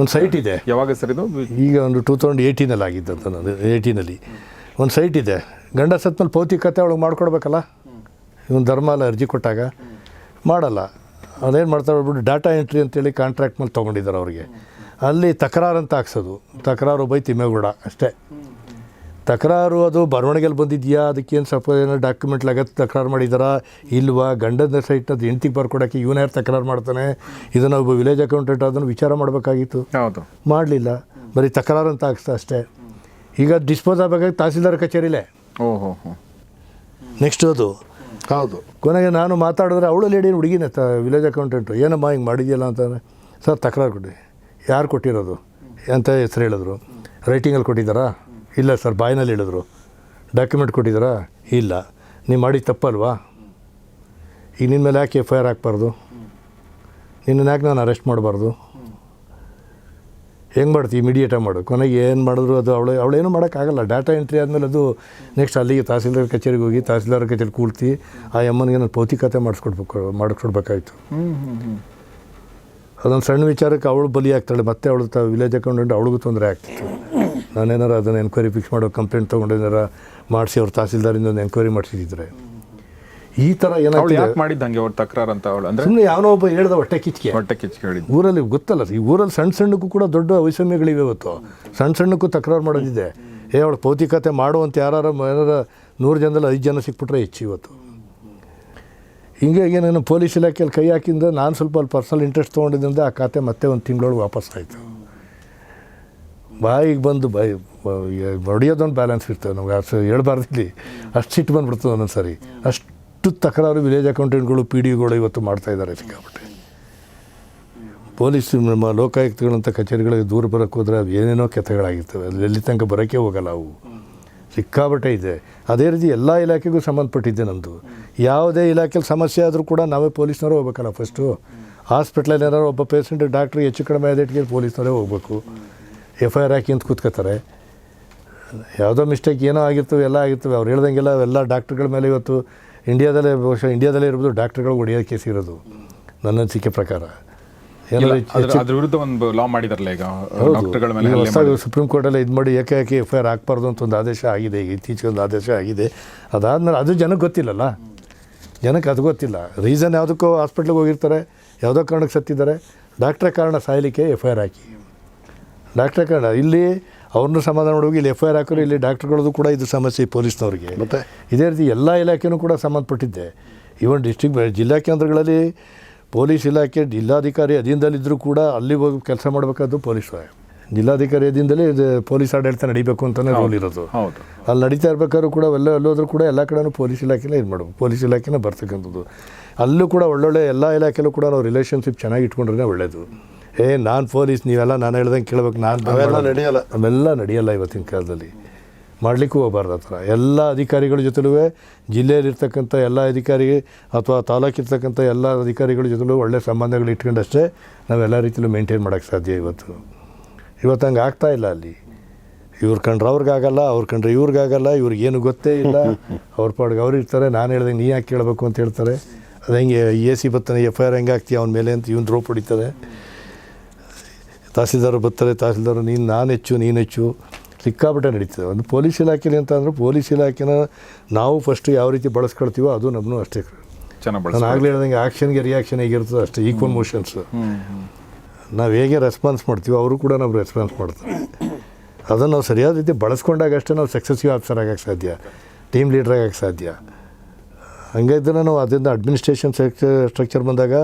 ಒಂದು ಸೈಟ್ ಇದೆ. ಯಾವಾಗ ಸರ್ ಇದು? ಈಗ ಒಂದು ಟೂ ತೌಸಂಡ್ ಏಯ್ಟೀನಲ್ಲಿ ಆಗಿದ್ದಂತ ನಾನು ಏಯ್ಟೀನಲ್ಲಿ ಒಂದು ಸೈಟ್ ಇದೆ. ಗಂಡ ಸತ್ಮೇಲೆ ಭೌತಿಕತೆ ಒಳಗೆ ಮಾಡ್ಕೊಡ್ಬೇಕಲ್ಲ? ಇವನು ಧರ್ಮ ಅಲ್ಲ ಅರ್ಜಿ ಕೊಟ್ಟಾಗ? ಮಾಡಲ್ಲ. ಅದೇನು ಮಾಡ್ತಾರೆ ಹೇಳ್ಬಿಟ್ಟು ಡಾಟಾ ಎಂಟ್ರಿ ಅಂತೇಳಿ ಕಾಂಟ್ರಾಕ್ಟ್ ಮೇಲೆ ತೊಗೊಂಡಿದ್ದಾರೆ ಅವ್ರಿಗೆ. ಅಲ್ಲಿ ತಕರಾರು ಅಂತ ಹಾಕ್ಸೋದು. ತಕರಾರು ಬೈ ತಿಮ್ಮೇಗೌಡ ಅಷ್ಟೇ. ತಕರಾರು ಅದು ಬರವಣಿಗೆಯಲ್ಲಿ ಬಂದಿದೆಯಾ? ಅದಕ್ಕೇನು ಸ್ವಲ್ಪ ಏನೋ ಡಾಕ್ಯುಮೆಂಟ್ ಲಗತ್ತು ತಕರಾರು ಮಾಡಿದಾರಾ? ಇಲ್ವಾ? ಗಂಡದ ಸೈಟ್ನದು ಹೆಂಡ್ತಿಗೆ ಬರ್ಕೊಡೋಕ್ಕೆ ಇವನ ಯಾರು ತಕರಾರು ಮಾಡ್ತಾನೆ? ಇದನ್ನು ಒಬ್ಬ ವಿಲೇಜ್ ಅಕೌಂಟೆಂಟ್ ಅದನ್ನು ವಿಚಾರ ಮಾಡಬೇಕಾಗಿತ್ತು. ಮಾಡಲಿಲ್ಲ. ಬರೀ ತಕರಾರು ಅಂತ ಹಾಕ್ಸ್ತಾ ಅಷ್ಟೇ. ಈಗ ಡಿಸ್ಪೋಸ್ ಆಗಬೇಕಾಗಿ ತಹಸೀಲ್ದಾರ್ ಕಚೇರಿಲೇ. ಓಹೋ ನೆಕ್ಸ್ಟ್ ಅದು. ಹೌದು. ಕೊನೆಗೆ ನಾನು ಮಾತಾಡಿದ್ರೆ ಅವಳು ಲೇಡಿ ಹುಡುಗಿನ ತ ವಿಲೇಜ್ ಅಕೌಂಟೆಂಟು ಏನಮ್ಮ ಹಿಂಗೆ ಮಾಡಿದ್ಯಲ್ಲ ಅಂತಂದರೆ ಸರ್ ತಕರಾರು ಕೊಡಿ. ಯಾರು ಕೊಟ್ಟಿರೋದು? ಅಂತ ಹೆಸರು ಹೇಳಿದ್ರು. ರೈಟಿಂಗಲ್ಲಿ ಕೊಟ್ಟಿದ್ದಾರಾ? ಇಲ್ಲ ಸರ್ ಬಾಯಿನಲ್ಲಿ ಹೇಳಿದ್ರು. ಡಾಕ್ಯುಮೆಂಟ್ ಕೊಟ್ಟಿದ್ದಾರಾ? ಇಲ್ಲ. ನೀವು ಮಾಡಿದ ತಪ್ಪಲ್ವಾ? ಈಗ ನಿನ್ನ ಮೇಲೆ ಯಾಕೆ ಎಫ್ ಐ ಆರ್ ಹಾಕ್ಬಾರ್ದು? ನಿನ್ನನ್ನು ಯಾಕೆ ನಾನು ಅರೆಸ್ಟ್ ಮಾಡಬಾರ್ದು? ಹೆಂಗೆ ಮಾಡ್ತೀವಿ? ಇಮಿಡಿಯೇಟಾಗಿ ಮಾಡು. ಕೊನೆಗೆ ಏನು ಮಾಡಿದ್ರು ಅದು ಅವಳು ಅವಳೇನು ಮಾಡೋಕ್ಕಾಗಲ್ಲ. ಡಾಟಾ ಎಂಟ್ರಿ ಆದಮೇಲೆ ಅದು ನೆಕ್ಸ್ಟ್ ಅಲ್ಲಿಗೆ ತಹಸೀಲ್ದಾರ್ ಕಚೇರಿಗೆ ಹೋಗಿ ತಹಸೀಲ್ದಾರ್ ಕಚೇರಿ ಕೂಡ್ತಿ ಆ ಅಮ್ಮನಿಗೆ ನಾನು ಭೌತಿಕತೆ ಮಾಡಿಸ್ಕೊಡ್ಬೇಕು ಮಾಡಿಸ್ಕೊಡ್ಬೇಕಾಯ್ತು. ಅದೊಂದು ಸಣ್ಣ ವಿಚಾರಕ್ಕೆ ಅವಳು ಬಲಿ ಆಗ್ತಾಳೆ. ಮತ್ತೆ ಅವಳು ತ ವಿಲೇಜ್ ಅಕೌಂಟೆಂಟ್ ಅವಳಿಗೂ ತೊಂದರೆ ಆಗ್ತಿತ್ತು. ನಾನೇನಾರು ಅದನ್ನು ಎನ್ಕ್ವೈರಿ ಫಿಕ್ಸ್ ಮಾಡೋ ಕಂಪ್ಲೇಂಟ್ ತೊಗೊಂಡು ಏನಾರ ಮಾಡಿಸಿ ಅವ್ರು ತಹಸೀಲ್ದಾರಿಂದ ಒಂದು ಎನ್ಕ್ವೈರಿ ಮಾಡಿಸಿದ್ರೆ. ಈ ಥರ ಏನಾದ್ರು ಯಾಕೆ ಮಾಡಿದ್ದಂಗೆ ಅವ್ರು ತಕರಾರು ಅಂತ ಅವಳು ಅಂದ್ರೆ? ಸುಮ್ಮನೆ ಯಾವನೋ ಒಬ್ಬ ಹೇಳ್ದ ಹೊಟ್ಟೆ ಕಿಚ್ಕೆ. ಹೊಟ್ಟೆ ಕಿಚ್ಕೆ ಹೇಳಿ ಊರಲ್ಲಿ ಗೊತ್ತಲ್ಲ ಈ ಊರಲ್ಲಿ ಸಣ್ಣ ಸಣ್ಣಕ್ಕೂ ಕೂಡ ದೊಡ್ಡ ವೈಷಮ್ಯಗಳಿವೆ ಇವತ್ತು. ಸಣ್ಣ ಸಣ್ಣಕ್ಕೂ ತಕರಾರು ಮಾಡೋದಿದೆ. ಏ ಅವಳು ಪೌತಿಕತೆ ಮಾಡುವಂತ ಯಾರು ಏನಾರ ನೂರು ಜನದಲ್ಲಿ ಐದು ಜನ ಸಿಕ್ಬಿಟ್ರೆ ಹೆಚ್ಚು ಇವತ್ತು. ಹಿಂಗಾಗಿ ನಾನು ಪೊಲೀಸ್ ಇಲಾಖೆಯಲ್ಲಿ ಕೈ ಹಾಕಿಂದ ನಾನು ಸ್ವಲ್ಪ ಅಲ್ಲಿ ಪರ್ಸನಲ್ ಇಂಟ್ರೆಸ್ಟ್ ತೊಗೊಂಡಿದ್ದರಿಂದ ಆ ಖಾತೆ ಮತ್ತೆ ಒಂದು ತಿಂಗಳೊಳಗೆ ವಾಪಸ್ ಆಯಿತು. ಬಾಯಿಗೆ ಬಂದು ಬಾಯಿ ಹೊಡಿಯೋದೊಂದು ಬ್ಯಾಲೆನ್ಸ್ ಇರ್ತದೆ ನಮ್ಗೆ. ಅಷ್ಟು ಹೇಳ್ಬಾರ್ದು ಇಲ್ಲಿ ಅಷ್ಟು ಸಿಟ್ಟು ಬಂದುಬಿಡ್ತದೆ ಒಂದೊಂದು ಸರಿ ಅಷ್ಟು ತಕರಾರು ವಿಲೇಜ್ ಅಕೌಂಟೆಂಟ್ಗಳು ಪಿ ಡಿಗಳು ಇವತ್ತು ಮಾಡ್ತಾ ಇದ್ದಾರೆ ಸಿಕ್ಕಾಪಟ್ಟೆ ಪೊಲೀಸ್ ನಮ್ಮ ಲೋಕಾಯುಕ್ತಗಳಂಥ ಕಚೇರಿಗಳಿಗೆ ದೂರ ಬರೋಕ್ಕೆ ಹೋದ್ರೆ ಅದು ಏನೇನೋ ಕೆತ್ತಗಳಾಗಿರ್ತವೆ. ಅಲ್ಲಿ ಎಲ್ಲಿ ತನಕ ಬರೋಕ್ಕೆ ಹೋಗಲ್ಲ ಅವು. ಸಿಕ್ಕಾಬಟ್ಟೆ ಇದೆ. ಅದೇ ರೀತಿ ಎಲ್ಲ ಇಲಾಖೆಗೂ ಸಂಬಂಧಪಟ್ಟಿದ್ದೆ ನಮ್ಮದು ಯಾವುದೇ ಇಲಾಖೆಯಲ್ಲಿ ಸಮಸ್ಯೆ ಆದರೂ ಕೂಡ ನಾವೇ ಪೊಲೀಸ್ನವರೇ ಹೋಗ್ಬೇಕಲ್ಲ ಫಸ್ಟು ಹಾಸ್ಪಿಟ್ಲಲ್ಲಿ ಏನಾದ್ರು ಒಬ್ಬ ಪೇಷಂಟ್ ಡಾಕ್ಟ್ರಿಗೆ ಹೆಚ್ಚು ಕಡಿಮೆ ಆದಟ್ಟಿಗೆ ಪೊಲೀಸ್ನವರೇ ಹೋಗ್ಬೇಕು. ಎಫ್ ಐ ಆರ್ ಹಾಕಿ ಅಂತ ಕೂತ್ಕೋತಾರೆ. ಯಾವುದೋ ಮಿಸ್ಟೇಕ್ ಏನೋ ಆಗಿರ್ತವೆ, ಎಲ್ಲ ಆಗಿರ್ತವೆ. ಅವ್ರು ಹೇಳ್ದಂಗೆಲ್ಲ ಎಲ್ಲ ಡಾಕ್ಟ್ರುಗಳ ಮೇಲೆ ಇವತ್ತು ಇಂಡಿಯಾದಲ್ಲೇ ಬಹುಶಃ ಇಂಡಿಯಾದಲ್ಲೇ ಇರ್ಬೋದು ಡಾಕ್ಟ್ರುಗಳು ಒಡೆಯೋ ಕೇಸ್ ಇರೋದು. ನನ್ನ ಅನಿಸಿಕೆ ಪ್ರಕಾರ. ಅದ್ರ ವಿರುದ್ಧ ಒಂದು ಲಾ ಮಾಡಿದಾರಲ್ಲ ಈಗ ಡಾಕ್ಟರ್ಗಳ ಮೇಲೆ ಸುಪ್ರೀಂ ಕೋರ್ಟಲ್ಲಿ ಇದು ಮಾಡಿ ಏಕೆ ಯಾಕೆ ಎಫ್ ಐ ಆರ್ ಹಾಕ್ಬಾರ್ದು ಅಂತ ಒಂದು ಆದೇಶ ಆಗಿದೆ ಈಗ ಇತ್ತೀಚೆಗೆ ಒಂದು ಆದೇಶ ಆಗಿದೆ. ಅದಾದ್ಮೇಲೆ ಅದು ಜನಕ್ಕೆ ಗೊತ್ತಿಲ್ಲಲ್ಲ. ಜನಕ್ಕೆ ಅದು ಗೊತ್ತಿಲ್ಲ. ರೀಸನ್ ಯಾವುದಕ್ಕೋ ಹಾಸ್ಪಿಟ್ಲಿಗೆ ಹೋಗಿರ್ತಾರೆ ಯಾವುದೋ ಕಾರಣಕ್ಕೆ ಸತ್ತಿದ್ದಾರೆ. ಡಾಕ್ಟ್ರ ಕಾರಣ ಸಾಯಲಿಕ್ಕೆ ಎಫ್ ಐ ಆರ್ ಹಾಕಿ. ಡಾಕ್ಟ್ರ ಕಾರಣ ಇಲ್ಲಿ ಅವ್ರನ್ನೂ ಸಮಾಧಾನ ಮಾಡೋಗಿ ಇಲ್ಲಿ ಎಫ್ ಐ ಆರ್ ಹಾಕೋರು ಇಲ್ಲಿ ಡಾಕ್ಟ್ರುಗಳದ್ದು ಕೂಡ ಇದು ಸಮಸ್ಯೆ ಪೊಲೀಸ್ನವ್ರಿಗೆ. ಮತ್ತೆ? ಇದೇ ರೀತಿ ಎಲ್ಲ ಇಲಾಖೆನೂ ಕೂಡ ಸಂಬಂಧಪಟ್ಟಿದ್ದೆ. ಈವನ್ ಡಿಸ್ಟ್ರಿಕ್ಟ್ ಜಿಲ್ಲಾ ಕೇಂದ್ರಗಳಲ್ಲಿ ಪೊಲೀಸ್ ಇಲಾಖೆ ಜಿಲ್ಲಾಧಿಕಾರಿ ಅಧೀನದಲ್ಲಿದ್ದರೂ ಕೂಡ ಅಲ್ಲಿ ಹೋಗಿ ಕೆಲಸ ಮಾಡಬೇಕಾದ್ದು ಪೊಲೀಸ್ ಜಿಲ್ಲಾಧಿಕಾರಿ ಅಧೀನದಲ್ಲಿ ಇದು ಪೊಲೀಸ್ ಆಡಳಿತ ನಡಿಬೇಕು ಅಂತಲೇ ರೂಲ್ ಇರೋದು. ಹೌದು. ಅಲ್ಲಿ ನಡೀತಾ ಇರಬೇಕಾದ್ರು ಕೂಡ ಎಲ್ಲ ಎಲ್ಲೋದ್ರೂ ಕೂಡ ಎಲ್ಲ ಕಡೆನೂ ಪೊಲೀಸ್ ಇಲಾಖೆನೇ ಇದು ಮಾಡಬೇಕು. ಪೊಲೀಸ್ ಇಲಾಖೆನೇ ಬರ್ತಕ್ಕಂಥದ್ದು. ಅಲ್ಲೂ ಕೂಡ ಒಳ್ಳೊಳ್ಳೆ ಎಲ್ಲ ಇಲಾಖೆಯಲ್ಲೂ ಕೂಡ ನಾವು ರಿಲೇಷನ್ಶಿಪ್ ಚೆನ್ನಾಗಿ ಇಟ್ಕೊಂಡ್ರೆ ಒಳ್ಳೆಯದು ಏ ನಾನು ಪೊಲೀಸ್ ನೀವೆಲ್ಲ ನಾನು ಹೇಳ್ದಂಗೆ ಕೇಳ್ಬೇಕು ನಾನು ಅವೆಲ್ಲ ನಡೆಯಲ್ಲ. ಅವೆಲ್ಲ ನಡೆಯಲ್ಲ ಇವತ್ತಿನ ಕಾಲದಲ್ಲಿ. ಮಾಡಲಿಕ್ಕೂ ಹೋಗಬಾರ್ದು ಆ ಥರ. ಎಲ್ಲ ಅಧಿಕಾರಿಗಳ ಜೊತೆಲೂ ಜಿಲ್ಲೆಯಲ್ಲಿರ್ತಕ್ಕಂಥ ಎಲ್ಲ ಅಧಿಕಾರಿ ಅಥವಾ ತಾಲೂಕಿರ್ತಕ್ಕಂಥ ಎಲ್ಲ ಅಧಿಕಾರಿಗಳ ಜೊತೆಲೂ ಒಳ್ಳೆ ಸಂಬಂಧಗಳು ಇಟ್ಕೊಂಡಷ್ಟೇ ನಾವು ಎಲ್ಲ ರೀತಿಯಲ್ಲೂ ಮೇಂಟೈನ್ ಮಾಡೋಕ್ಕೆ ಸಾಧ್ಯ ಇವತ್ತು. ಇವತ್ತು ಹಂಗೆ ಆಗ್ತಾ ಇಲ್ಲ ಅಲ್ಲಿ. ಇವ್ರು ಕಂಡ್ರೆ ಅವ್ರಿಗಾಗಲ್ಲ ಅವ್ರು ಕಂಡ್ರೆ ಇವ್ರಿಗಾಗಲ್ಲ ಇವ್ರಿಗೇನು ಗೊತ್ತೇ ಇಲ್ಲ. (laughs) ಅವ್ರ ಪಾಡ್ಗೆ ಅವ್ರು ಇರ್ತಾರೆ ನಾನು ಹೇಳ್ದಂಗೆ ನೀ ಯಾಕೆ ಕೇಳಬೇಕು ಅಂತ ಹೇಳ್ತಾರೆ. ಅದು ಹೆಂಗೆ ಎ ಸಿ ಬರ್ತಾನೆ ಎಫ್ ಐ ಆರ್ ಹೆಂಗೆ ಆಗ್ತೀಯ ಅವ್ನ ಮೇಲೆ ಅಂತ ಇವ್ನು ರೋಪ್ ಹೊಡಿತಾರೆ ತಹಸೀಲ್ದಾರ್ ಬರ್ತಾರೆ ತಹಸೀಲ್ದಾರ್ ನೀನು ನಾನು ಹೆಚ್ಚು ನೀನು ಹೆಚ್ಚು. ಸಿಕ್ಕಾಪಟ್ಟೆ ನಡೀತದೆ. ಒಂದು ಪೊಲೀಸ್ ಇಲಾಖೆಲಿ ಅಂತ ಅಂದ್ರೆ ಪೊಲೀಸ್ ಇಲಾಖೆನ ನಾವು ಫಸ್ಟು ಯಾವ ರೀತಿ ಬಳಸ್ಕೊಳ್ತೀವೋ ಅದು ನಮ್ಮನ್ನು ಅಷ್ಟೇ. ಚೆನ್ನಾಗಿ ನಾನು ಆಗಲೇ ಹೇಳ್ದಂಗೆ ಆ್ಯಕ್ಷನ್ಗೆ ರಿಯಾಕ್ಷನ್ ಹೇಗಿರ್ತದೆ ಅಷ್ಟೇ ಈಕ್ವಲ್ ಮೋಷನ್ಸ್ ನಾವು ಹೇಗೆ ರೆಸ್ಪಾನ್ಸ್ ಮಾಡ್ತೀವೋ ಅವರು ಕೂಡ ನಾವು ರೆಸ್ಪಾನ್ಸ್ ಮಾಡ್ತಾರೆ. ಅದನ್ನು ನಾವು ಸರಿಯಾದ ರೀತಿ ಬಳಸ್ಕೊಂಡಾಗ ಅಷ್ಟೇ ನಾವು ಸಕ್ಸಸ್ಸಿವ್ ಆಫೀಸರ್ ಆಗಕ್ಕೆ ಸಾಧ್ಯ ಟೀಮ್ ಲೀಡರ್ ಆಗಕ್ಕೆ ಸಾಧ್ಯ. ಹಂಗಿದ್ರೆ ನಾವು ಅದರಿಂದ ಅಡ್ಮಿನಿಸ್ಟ್ರೇಷನ್ ಸ್ಟ್ರಕ್ಚರ್ ಬಂದಾಗ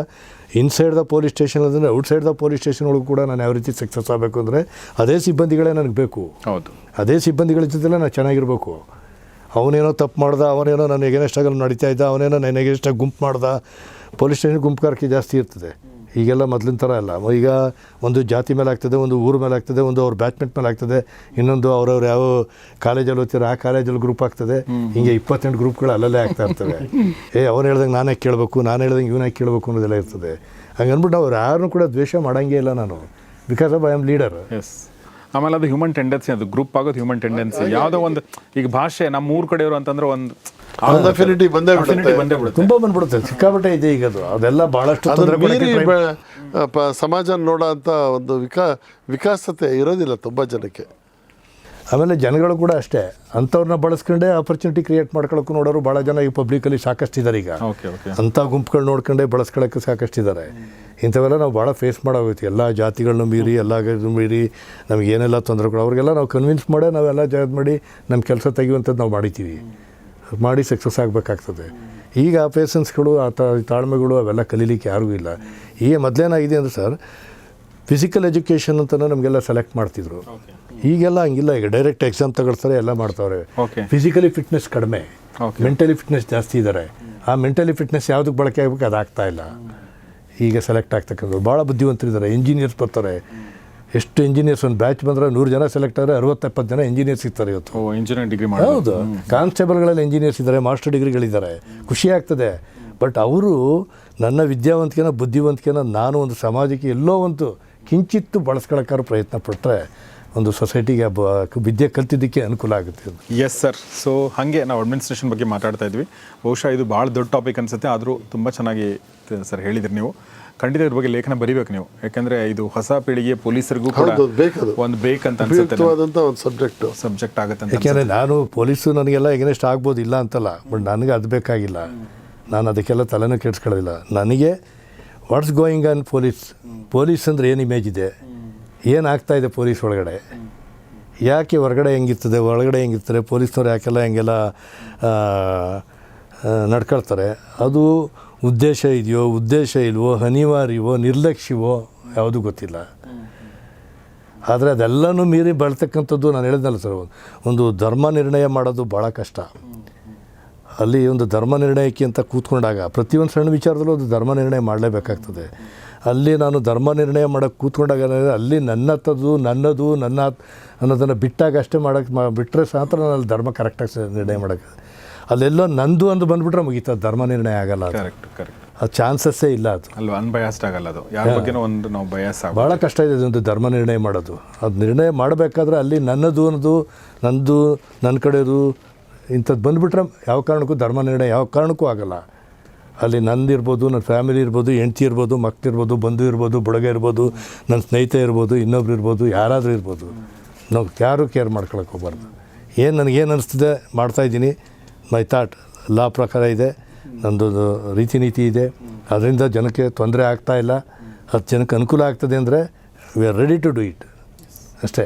ಇನ್ಸೈಡ್ ದ ಪೊಲೀಸ್ ಸ್ಟೇಷನ್ ಅಂದರೆ ಔಟ್ಸೈಡ್ ದ ಪೊಲೀಸ್ ಸ್ಟೇಷನ್ ಒಳಗೂ ಕೂಡ ನಾನು ಯಾವ ರೀತಿ ಸಕ್ಸಸ್ ಆಗಬೇಕು ಅಂದರೆ ಅದೇ ಸಿಬ್ಬಂದಿಗಳೇ ನನಗೆ ಬೇಕು. ಹೌದು. ಅದೇ ಸಿಬ್ಬಂದಿಗಳ ಜೊತೆ ನಾನು ಚೆನ್ನಾಗಿರಬೇಕು. ಅವನೇನೋ ತಪ್ಪು ಮಾಡ್ದ ಅವನೇನೋ ನನ್ನ ಎಗನೆಸ್ಟಾಗಲ್ಲಿ ನಡೀತಾ ಇದ್ದ ಅವನೇನೋ ನನ್ನ ಎಗನೆಸ್ಟಾಗಿ ಗುಂಪು ಮಾಡ್ದ ಪೊಲೀಸ್ ಸ್ಟೇಷನ್ ಗುಂಪುಗಾರಿಕೆ ಜಾಸ್ತಿ ಇರ್ತದೆ. ಈಗೆಲ್ಲ ಮೊದಲಿನ ಥರ ಅಲ್ಲ. ಈಗ ಒಂದು ಜಾತಿ ಮೇಲೆ ಆಗ್ತದೆ ಒಂದು ಊರ ಮೇಲೆ ಆಗ್ತದೆ ಒಂದು ಅವ್ರ ಬ್ಯಾಚ್ಮೆಂಟ್ ಮೇಲೆ ಆಗ್ತದೆ ಇನ್ನೊಂದು ಅವ್ರವ್ರು ಯಾವ ಕಾಲೇಜಲ್ಲಿ ಓದ್ತಿರೋ ಆ ಕಾಲೇಜಲ್ಲಿ ಗ್ರೂಪ್ ಆಗ್ತದೆ. ಹಿಂಗೆ ಇಪ್ಪತ್ತೆಂಟು ಗ್ರೂಪ್ಗಳು ಅಲ್ಲಲ್ಲೇ ಆಗ್ತಾ ಇರ್ತವೆ. (laughs) ಏ ಅವ್ರು ಹೇಳ್ದಂಗೆ ನಾನೇ ಕೇಳಬೇಕು ನಾನು ಹೇಳ್ದಂಗೆ ಇವನೇ ಕೇಳಬೇಕು ಅನ್ನೋದೆಲ್ಲ ಇರ್ತದೆ. ಹಂಗೆ ಅಂದ್ಬಿಟ್ಟು ಅವ್ರು ಯಾರನ್ನೂ ಕೂಡ ದ್ವೇಷ ಮಾಡಂಗೇ ಇಲ್ಲ ನಾನು. Because of I am leader ಆಮೇಲೆ ಅದು ಹ್ಯೂಮನ್ ಟೆಂಡೆನ್ಸಿ ಅದು ಗ್ರೂಪ್ ಆಗೋದು ಹ್ಯೂಮನ್ ಟೆಂಡೆನ್ಸಿ ಯಾವುದೋ ಒಂದು ಈಗ ಭಾಷೆ ನಮ್ಮ ಊರು ಕಡೆಯವರು ಅಂತಂದ್ರೆ ಒಂದು ಅಫಿನಿಟಿ ಬಂದೇ ಬಿಡುತ್ತೆ. ಬಂದೇ ಬಿಡುತ್ತೆ. ತುಂಬ ಬಂದ್ಬಿಡುತ್ತೆ. ಸಿಕ್ಕಾಪಟ್ಟೆ ಇದೆ ಈಗ ಅದು. ಅದೆಲ್ಲ ಭಾಳಷ್ಟು ಅದನ್ನ ತೊಂದರೆ ಕೊಡಕ್ಕೆ try ಸಮಾಜ ನೋಡೋ ಅಂತ ಒಂದು ವಿಕಾ ವಿಕಾಸತೆ ಇರೋದಿಲ್ಲ ತುಂಬ ಜನಕ್ಕೆ. ಆಮೇಲೆ ಜನಗಳು ಕೂಡ ಅಷ್ಟೇ. ಅಂಥವ್ರನ್ನ ಬಳಸ್ಕೊಂಡೇ ಆಪರ್ಚುನಿಟಿ ಕ್ರಿಯೇಟ್ ಮಾಡ್ಕೊಳಕ್ಕೂ ನೋಡೋರು ಭಾಳ ಜನ ಈ ಪಬ್ಲಿಕಲ್ಲಿ ಸಾಕಷ್ಟಿದ್ದಾರೆ ಈಗ. ಓಕೆ ಓಕೆ ಅಂಥ ಗುಂಪುಗಳು ನೋಡ್ಕೊಂಡೇ ಬಳಸ್ಕೊಳಕ್ಕೆ ಸಾಕಷ್ಟಿದ್ದಾರೆ. ಇಂಥವೆಲ್ಲ ನಾವು ಭಾಳ ಫೇಸ್ ಮಾಡೋಗುತ್ತೆ ಎಲ್ಲ ಜಾತಿಗಳನ್ನ ಮೀರಿ ಎಲ್ಲ ಮೀರಿ ನಮ್ಗೆ ಏನೆಲ್ಲ ತೊಂದರೆಗಳು ಅವ್ರಿಗೆಲ್ಲ ನಾವು ಕನ್ವಿನ್ಸ್ ಮಾಡೇ ನಾವೆಲ್ಲ ಜಾಗ ಮಾಡಿ ನಮ್ಮ ಕೆಲಸ ತೆಗೆಯುವಂಥದ್ದು ನಾವು ಮಾಡಿದ್ದೀವಿ. ಮಾಡಿ ಸಕ್ಸಸ್ ಆಗಬೇಕಾಗ್ತದೆ. ಈಗ ಆ ಪೇಷನ್ಸ್ಗಳು ಆ ತ- ತಾಳ್ಮೆಗಳು ಅವೆಲ್ಲ ಕಲೀಲಿಕ್ಕೆ ಯಾರಿಗೂ ಇಲ್ಲ. ಈಗ ಮೊದಲೇನಾಗಿದೆ ಅಂದರೆ ಸರ್ ಫಿಸಿಕಲ್ ಎಜುಕೇಷನ್ ಅಂತಲೇ ನಮಗೆಲ್ಲ ಸೆಲೆಕ್ಟ್ ಮಾಡ್ತಿದ್ರು. ಈಗೆಲ್ಲ ಹಂಗಿಲ್ಲ ಈಗ ಡೈರೆಕ್ಟ್ ಎಕ್ಸಾಮ್ ತಗೊಳ್ತಾರೆ ಎಲ್ಲ ಮಾಡ್ತಾವ್ರೆ ಫಿಸಿಕಲಿ ಫಿಟ್ನೆಸ್ ಕಡಿಮೆ. ಮೆಂಟಲಿ ಫಿಟ್ನೆಸ್ ಜಾಸ್ತಿ ಇದ್ದಾರೆ ಆ ಮೆಂಟಲಿ ಫಿಟ್ನೆಸ್ ಯಾವುದಕ್ಕೆ ಬಳಕೆ ಆಗಬೇಕು ಅದು ಆಗ್ತಾ ಇಲ್ಲ. ಈಗ ಸೆಲೆಕ್ಟ್ ಆಗ್ತಕ್ಕಂಥದ್ದು ಭಾಳ ಬುದ್ಧಿವಂತರಿದ್ದಾರೆ ಇಂಜಿನಿಯರ್ಸ್ ಬರ್ತಾರೆ. ಎಷ್ಟು ಇಂಜಿನಿಯರ್ಸ್ ಒಂದು ಬ್ಯಾಚ್ ಬಂದರೆ ನೂರು ಜನ ಸೆಲೆಕ್ಟ್ ಆದರೆ ಅರವತ್ತೆಪ್ಪತ್ತು ಜನ ಇಂಜಿನಿಯರ್ಸ್ ಇರ್ತಾರೆ ಇವತ್ತು. ಇಂಜಿನಿಯರ್ ಡಿಗ್ರಿ ಮಾಡಿ ಹೌದು. ಕಾನ್ಸ್ಟೇಬಲ್ಗಳಲ್ಲಿ ಇಂಜಿನಿಯರ್ಸ್ ಇದ್ದಾರೆ ಮಾಸ್ಟರ್ ಡಿಗ್ರಿಗಳಿದ್ದಾರೆ ಖುಷಿ ಆಗ್ತದೆ. ಬಟ್ ಅವರು ನನ್ನ ವಿದ್ಯಾವಂತಿಕೆನ ಬುದ್ಧಿವಂತಿಕೆನ ನಾನು ಒಂದು ಸಮಾಜಕ್ಕೆ ಎಲ್ಲೋ ಒಂದು ಕಿಂಚಿತ್ತು ಬಳಸ್ಕೊಳಕ್ಕಾದ್ರು ಪ್ರಯತ್ನ ಪಟ್ಟರೆ ಒಂದು ಸೊಸೈಟಿಗೆ ವಿದ್ಯೆ ಕಲ್ತಿದ್ದಕ್ಕೆ ಅನುಕೂಲ ಆಗುತ್ತೆ ಎಸ್ ಸರ್ ಸೊ ಹಾಗೆ ನಾವು ಅಡ್ಮಿನಿಸ್ಟ್ರೇಷನ್ ಬಗ್ಗೆ ಮಾತಾಡ್ತಾ ಇದ್ವಿ. ಬಹುಶಃ ಇದು ಭಾಳ ದೊಡ್ಡ ಟಾಪಿಕ್ ಅನ್ಸುತ್ತೆ. ಆದರೂ ತುಂಬ ಚೆನ್ನಾಗಿ ಸರ್ ಹೇಳಿದ್ರಿ ನೀವು. ಖಂಡಿತ ಇದ್ರ ಬಗ್ಗೆ ಲೇಖನ ಬರಿಬೇಕು ನೀವು. ಯಾಕಂದ್ರೆ ಇದು ಹೊಸ ಪೀಳಿಗೆ ಪೊಲೀಸರಿಗೂ ಕೂಡ. ಒಂದು ಬೇಕಂತ ಅನ್ಸುತ್ತೆ ಒಂದು ಸಬ್ಜೆಕ್ಟ್ ಸಬ್ಜೆಕ್ಟ್ ಆಗುತ್ತೆ ಅಂತ ಯಾಕೆಂದರೆ ನಾನು ಪೊಲೀಸು ನನಗೆಲ್ಲ ಎಗ್ನೆಸ್ಟ್ ಆಗ್ಬೋದು ಇಲ್ಲ ಅಂತಲ್ಲ ಬಟ್ ನನಗೆ ಅದು ಬೇಕಾಗಿಲ್ಲ. ನಾನು ಅದಕ್ಕೆಲ್ಲ ತಲೆನೂ ಕೆಡ್ಸ್ಕೊಳ್ಳೋದಿಲ್ಲ. ನನಗೆ what's going on police police ಅಂದರೆ ಏನು ಇಮೇಜ್ ಇದೆ? ಏನಾಗ್ತಾ ಇದೆ ಪೊಲೀಸ್ ಒಳಗಡೆ? ಯಾಕೆ ಹೊರಗಡೆ ಹೆಂಗಿರ್ತದೆ? ಒಳಗಡೆ ಹೆಂಗಿರ್ತಾರೆ? ಪೊಲೀಸ್ನವ್ರು ಯಾಕೆಲ್ಲ ಹೆಂಗೆಲ್ಲ ನಡ್ಕೊಳ್ತಾರೆ? ಅದು ಉದ್ದೇಶ ಇದೆಯೋ, ಉದ್ದೇಶ ಇಲ್ವೋ, ಅನಿವಾರ್ಯವೋ, ನಿರ್ಲಕ್ಷ್ಯವೋ ಯಾವುದೂ ಗೊತ್ತಿಲ್ಲ. ಆದರೆ ಅದೆಲ್ಲನೂ ಮೀರಿ ಬೆಳ್ತಕ್ಕಂಥದ್ದು ನಾನು ಹೇಳಿದ್ನಲ್ಲ ಸರ್, ಒಂದು ಧರ್ಮ ನಿರ್ಣಯ ಮಾಡೋದು ಭಾಳ ಕಷ್ಟ. ಅಲ್ಲಿ ಒಂದು ಧರ್ಮ ನಿರ್ಣಯಕ್ಕೆ ಅಂತ ಕೂತ್ಕೊಂಡಾಗ ಪ್ರತಿಯೊಂದು ಸಣ್ಣ ವಿಚಾರದಲ್ಲೂ ಒಂದು ಧರ್ಮ ನಿರ್ಣಯ ಮಾಡಲೇಬೇಕಾಗ್ತದೆ. ಅಲ್ಲಿ ನಾನು ಧರ್ಮ ನಿರ್ಣಯ ಮಾಡೋಕ್ಕೆ ಕೂತ್ಕೊಂಡಾಗ ಅಲ್ಲಿ ನನ್ನತ್ತದು, ನನ್ನದು, ನನ್ನ ಅನ್ನೋದನ್ನು ಬಿಟ್ಟಾಗ ಅಷ್ಟೇ ಮಾಡೋಕ್ಕೆ ಬಿಟ್ಟರೆ ಮಾತ್ರ ನಾನು ಅಲ್ಲಿ ಧರ್ಮ ಕರೆಕ್ಟಾಗಿ ನಿರ್ಣಯ ಮಾಡೋಕ್ಕೆ ಅಲ್ಲೆಲ್ಲೋ ನಂದು ಅಂತ ಬಂದ್ಬಿಟ್ರೆ ಮುಗೀತು. ಧರ್ಮ ನಿರ್ಣಯ ಆಗಲ್ಲ ಕರೆಕ್ಟ್ ಕರೆಕ್ಟ್ ಅದು ಚಾನ್ಸಸ್ಸೇ ಇಲ್ಲ ಅದು. ಅನ್ಬಯಾಸ್ಡ್ ಆಗಲ್ಲ ಅದು. ಯಾರ ಬಗ್ಗೆನೋ ಒಂದು ನಾವು ಬಯಸ್ ಭಾಳ ಕಷ್ಟ ಇದೆ ಒಂದು ಧರ್ಮ ನಿರ್ಣಯ ಮಾಡೋದು. ಅದು ನಿರ್ಣಯ ಮಾಡಬೇಕಾದ್ರೆ ಅಲ್ಲಿ ನನ್ನದು ಅನ್ನೋದು ನಂದು ನನ್ನ ಕಡೆದು ಇಂಥದ್ದು ಬಂದುಬಿಟ್ರೆ ಯಾವ ಕಾರಣಕ್ಕೂ ಧರ್ಮ ನಿರ್ಣಯ ಯಾವ ಕಾರಣಕ್ಕೂ ಆಗಲ್ಲ. ಅಲ್ಲಿ ನಂದು ಇರ್ಬೋದು ನನ್ನ ಫ್ಯಾಮಿಲಿ ಇರ್ಬೋದು ಹೆಂಡ್ತಿ ಇರ್ಬೋದು ಮಕ್ಳಿರ್ಬೋದು ಬಂಧು ಇರ್ಬೋದು ಬುಡಗ ಇರ್ಬೋದು ನನ್ನ ಸ್ನೇಹಿತ ಇರ್ಬೋದು ಇನ್ನೊಬ್ರು ಇರ್ಬೋದು ಯಾರಾದರೂ ಇರ್ಬೋದು. ನಾವು ಯಾರೂ ಕೇರ್ ಮಾಡ್ಕೊಳಕ್ಕೆ ಹೋಗ್ಬಾರ್ದು. ಏನು ನನಗೇನು ಅನಿಸ್ತಿದೆ ಮಾಡ್ತಾಯಿದ್ದೀನಿ ಮೈ ಥಾಟ್ ಲಾ ಪ್ರಕಾರ ಇದೆ. ನನ್ನದು ರೀತಿ ನೀತಿ ಇದೆ. ಅದರಿಂದ ಜನಕ್ಕೆ ತೊಂದರೆ ಆಗ್ತಾ ಇಲ್ಲ. ಅದು ಜನಕ್ಕೆ ಅನುಕೂಲ ಆಗ್ತದೆ ಅಂದರೆ we are ready to do it ಅಷ್ಟೇ.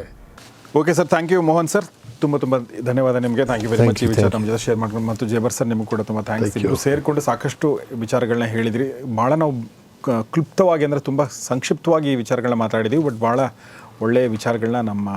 Okay sir thank you Mohan sir ತುಂಬ ತುಂಬ ಧನ್ಯವಾದ ನಿಮಗೆ. ಥ್ಯಾಂಕ್ ಯು ವೆರಿ ಮಚ್ ಈ ವಿಚಾರ ನಮ್ಮ ಜೊತೆ ಶೇರ್ ಮಾಡ್ಕೊಂಡು ಮತ್ತು ಜೇಬರ್ ಸರ್ ನಿಮಗೆ ಕೂಡ ತುಂಬ ಥ್ಯಾಂಕ್ಸ್ ನೀವು ಸೇರಿಕೊಂಡು ಸಾಕಷ್ಟು ವಿಚಾರಗಳನ್ನ ಹೇಳಿದ್ರಿ. ಭಾಳ ನಾವು ಕ್ಲುಪ್ತವಾಗಿ ಅಂದರೆ ತುಂಬ ಸಂಕ್ಷಿಪ್ತವಾಗಿ ಈ ವಿಚಾರಗಳನ್ನ ಮಾತಾಡಿದ್ದೀವಿ ಬಟ್ ಭಾಳ ಒಳ್ಳೆಯ ವಿಚಾರಗಳನ್ನ ನಮ್ಮ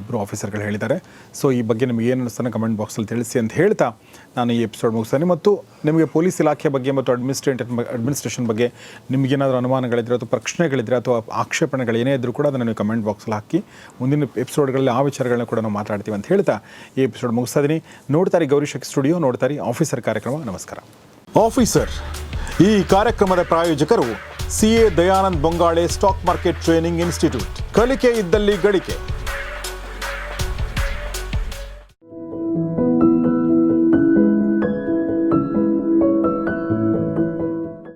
ಇಬ್ಬರು ಆಫೀಸರ್ಗಳು ಹೇಳಿದ್ದಾರೆ. ಸೊ ಈ ಬಗ್ಗೆ ನಿಮಗೆ ಏನು ಅನಿಸ್ತಾನೆ ಕಮೆಂಟ್ ಬಾಕ್ಸಲ್ಲಿ ತಿಳಿಸಿ ಅಂತ ಹೇಳ್ತಾ ನಾನು ಈ ಎಪಿಸೋಡ್ ಮುಗಿಸ್ತೇನೆ. ಮತ್ತು ನಿಮಗೆ ಪೊಲೀಸ್ ಇಲಾಖೆ ಬಗ್ಗೆ ಮತ್ತು ಅಡ್ಮಿನಿಸ್ಟ್ರೇಟ್ ಅಡ್ಮಿನಿಸ್ಟ್ರೇಷನ್ ಬಗ್ಗೆ ನಿಮಗೇನಾದರೂ ಅನುಮಾನಗಳಿದ್ರೆ ಅಥವಾ ಪ್ರಶ್ನೆಗಳಿದ್ರೆ ಅಥವಾ ಆಕ್ಷೇಪಣೆಗಳು ಏನೇ ಇದ್ದರೂ ಕೂಡ ಅದನ್ನು ನೀವು ಕಮೆಂಟ್ ಬಾಕ್ಸಲ್ಲಿ ಹಾಕಿ ಮುಂದಿನ ಎಪಿಸೋಡ್ಗಳಲ್ಲಿ ಆ ವಿಚಾರಗಳನ್ನ ಕೂಡ ನಾವು ಮಾತಾಡ್ತೀವಿ ಅಂತ ಹೇಳ್ತಾ ಈ ಎಪಿಸೋಡ್ ಮುಗಿಸ್ತಾ ಇದ್ದೀನಿ ನೋಡ್ತಾರೆ ಗೌರಿ ಶಕ್ತಿ ಸ್ಟುಡಿಯೋ, ನೋಡ್ತಾರೆ ಆಫೀಸರ್ ಕಾರ್ಯಕ್ರಮ. ನಮಸ್ಕಾರ. ಆಫೀಸರ್, ಈ ಕಾರ್ಯಕ್ರಮದ ಪ್ರಾಯೋಜಕರು C A Dayanand Bongale stock market training institute ಕಲಿಕೆ ಇದ್ದಲ್ಲಿ ಗಳಿಕೆ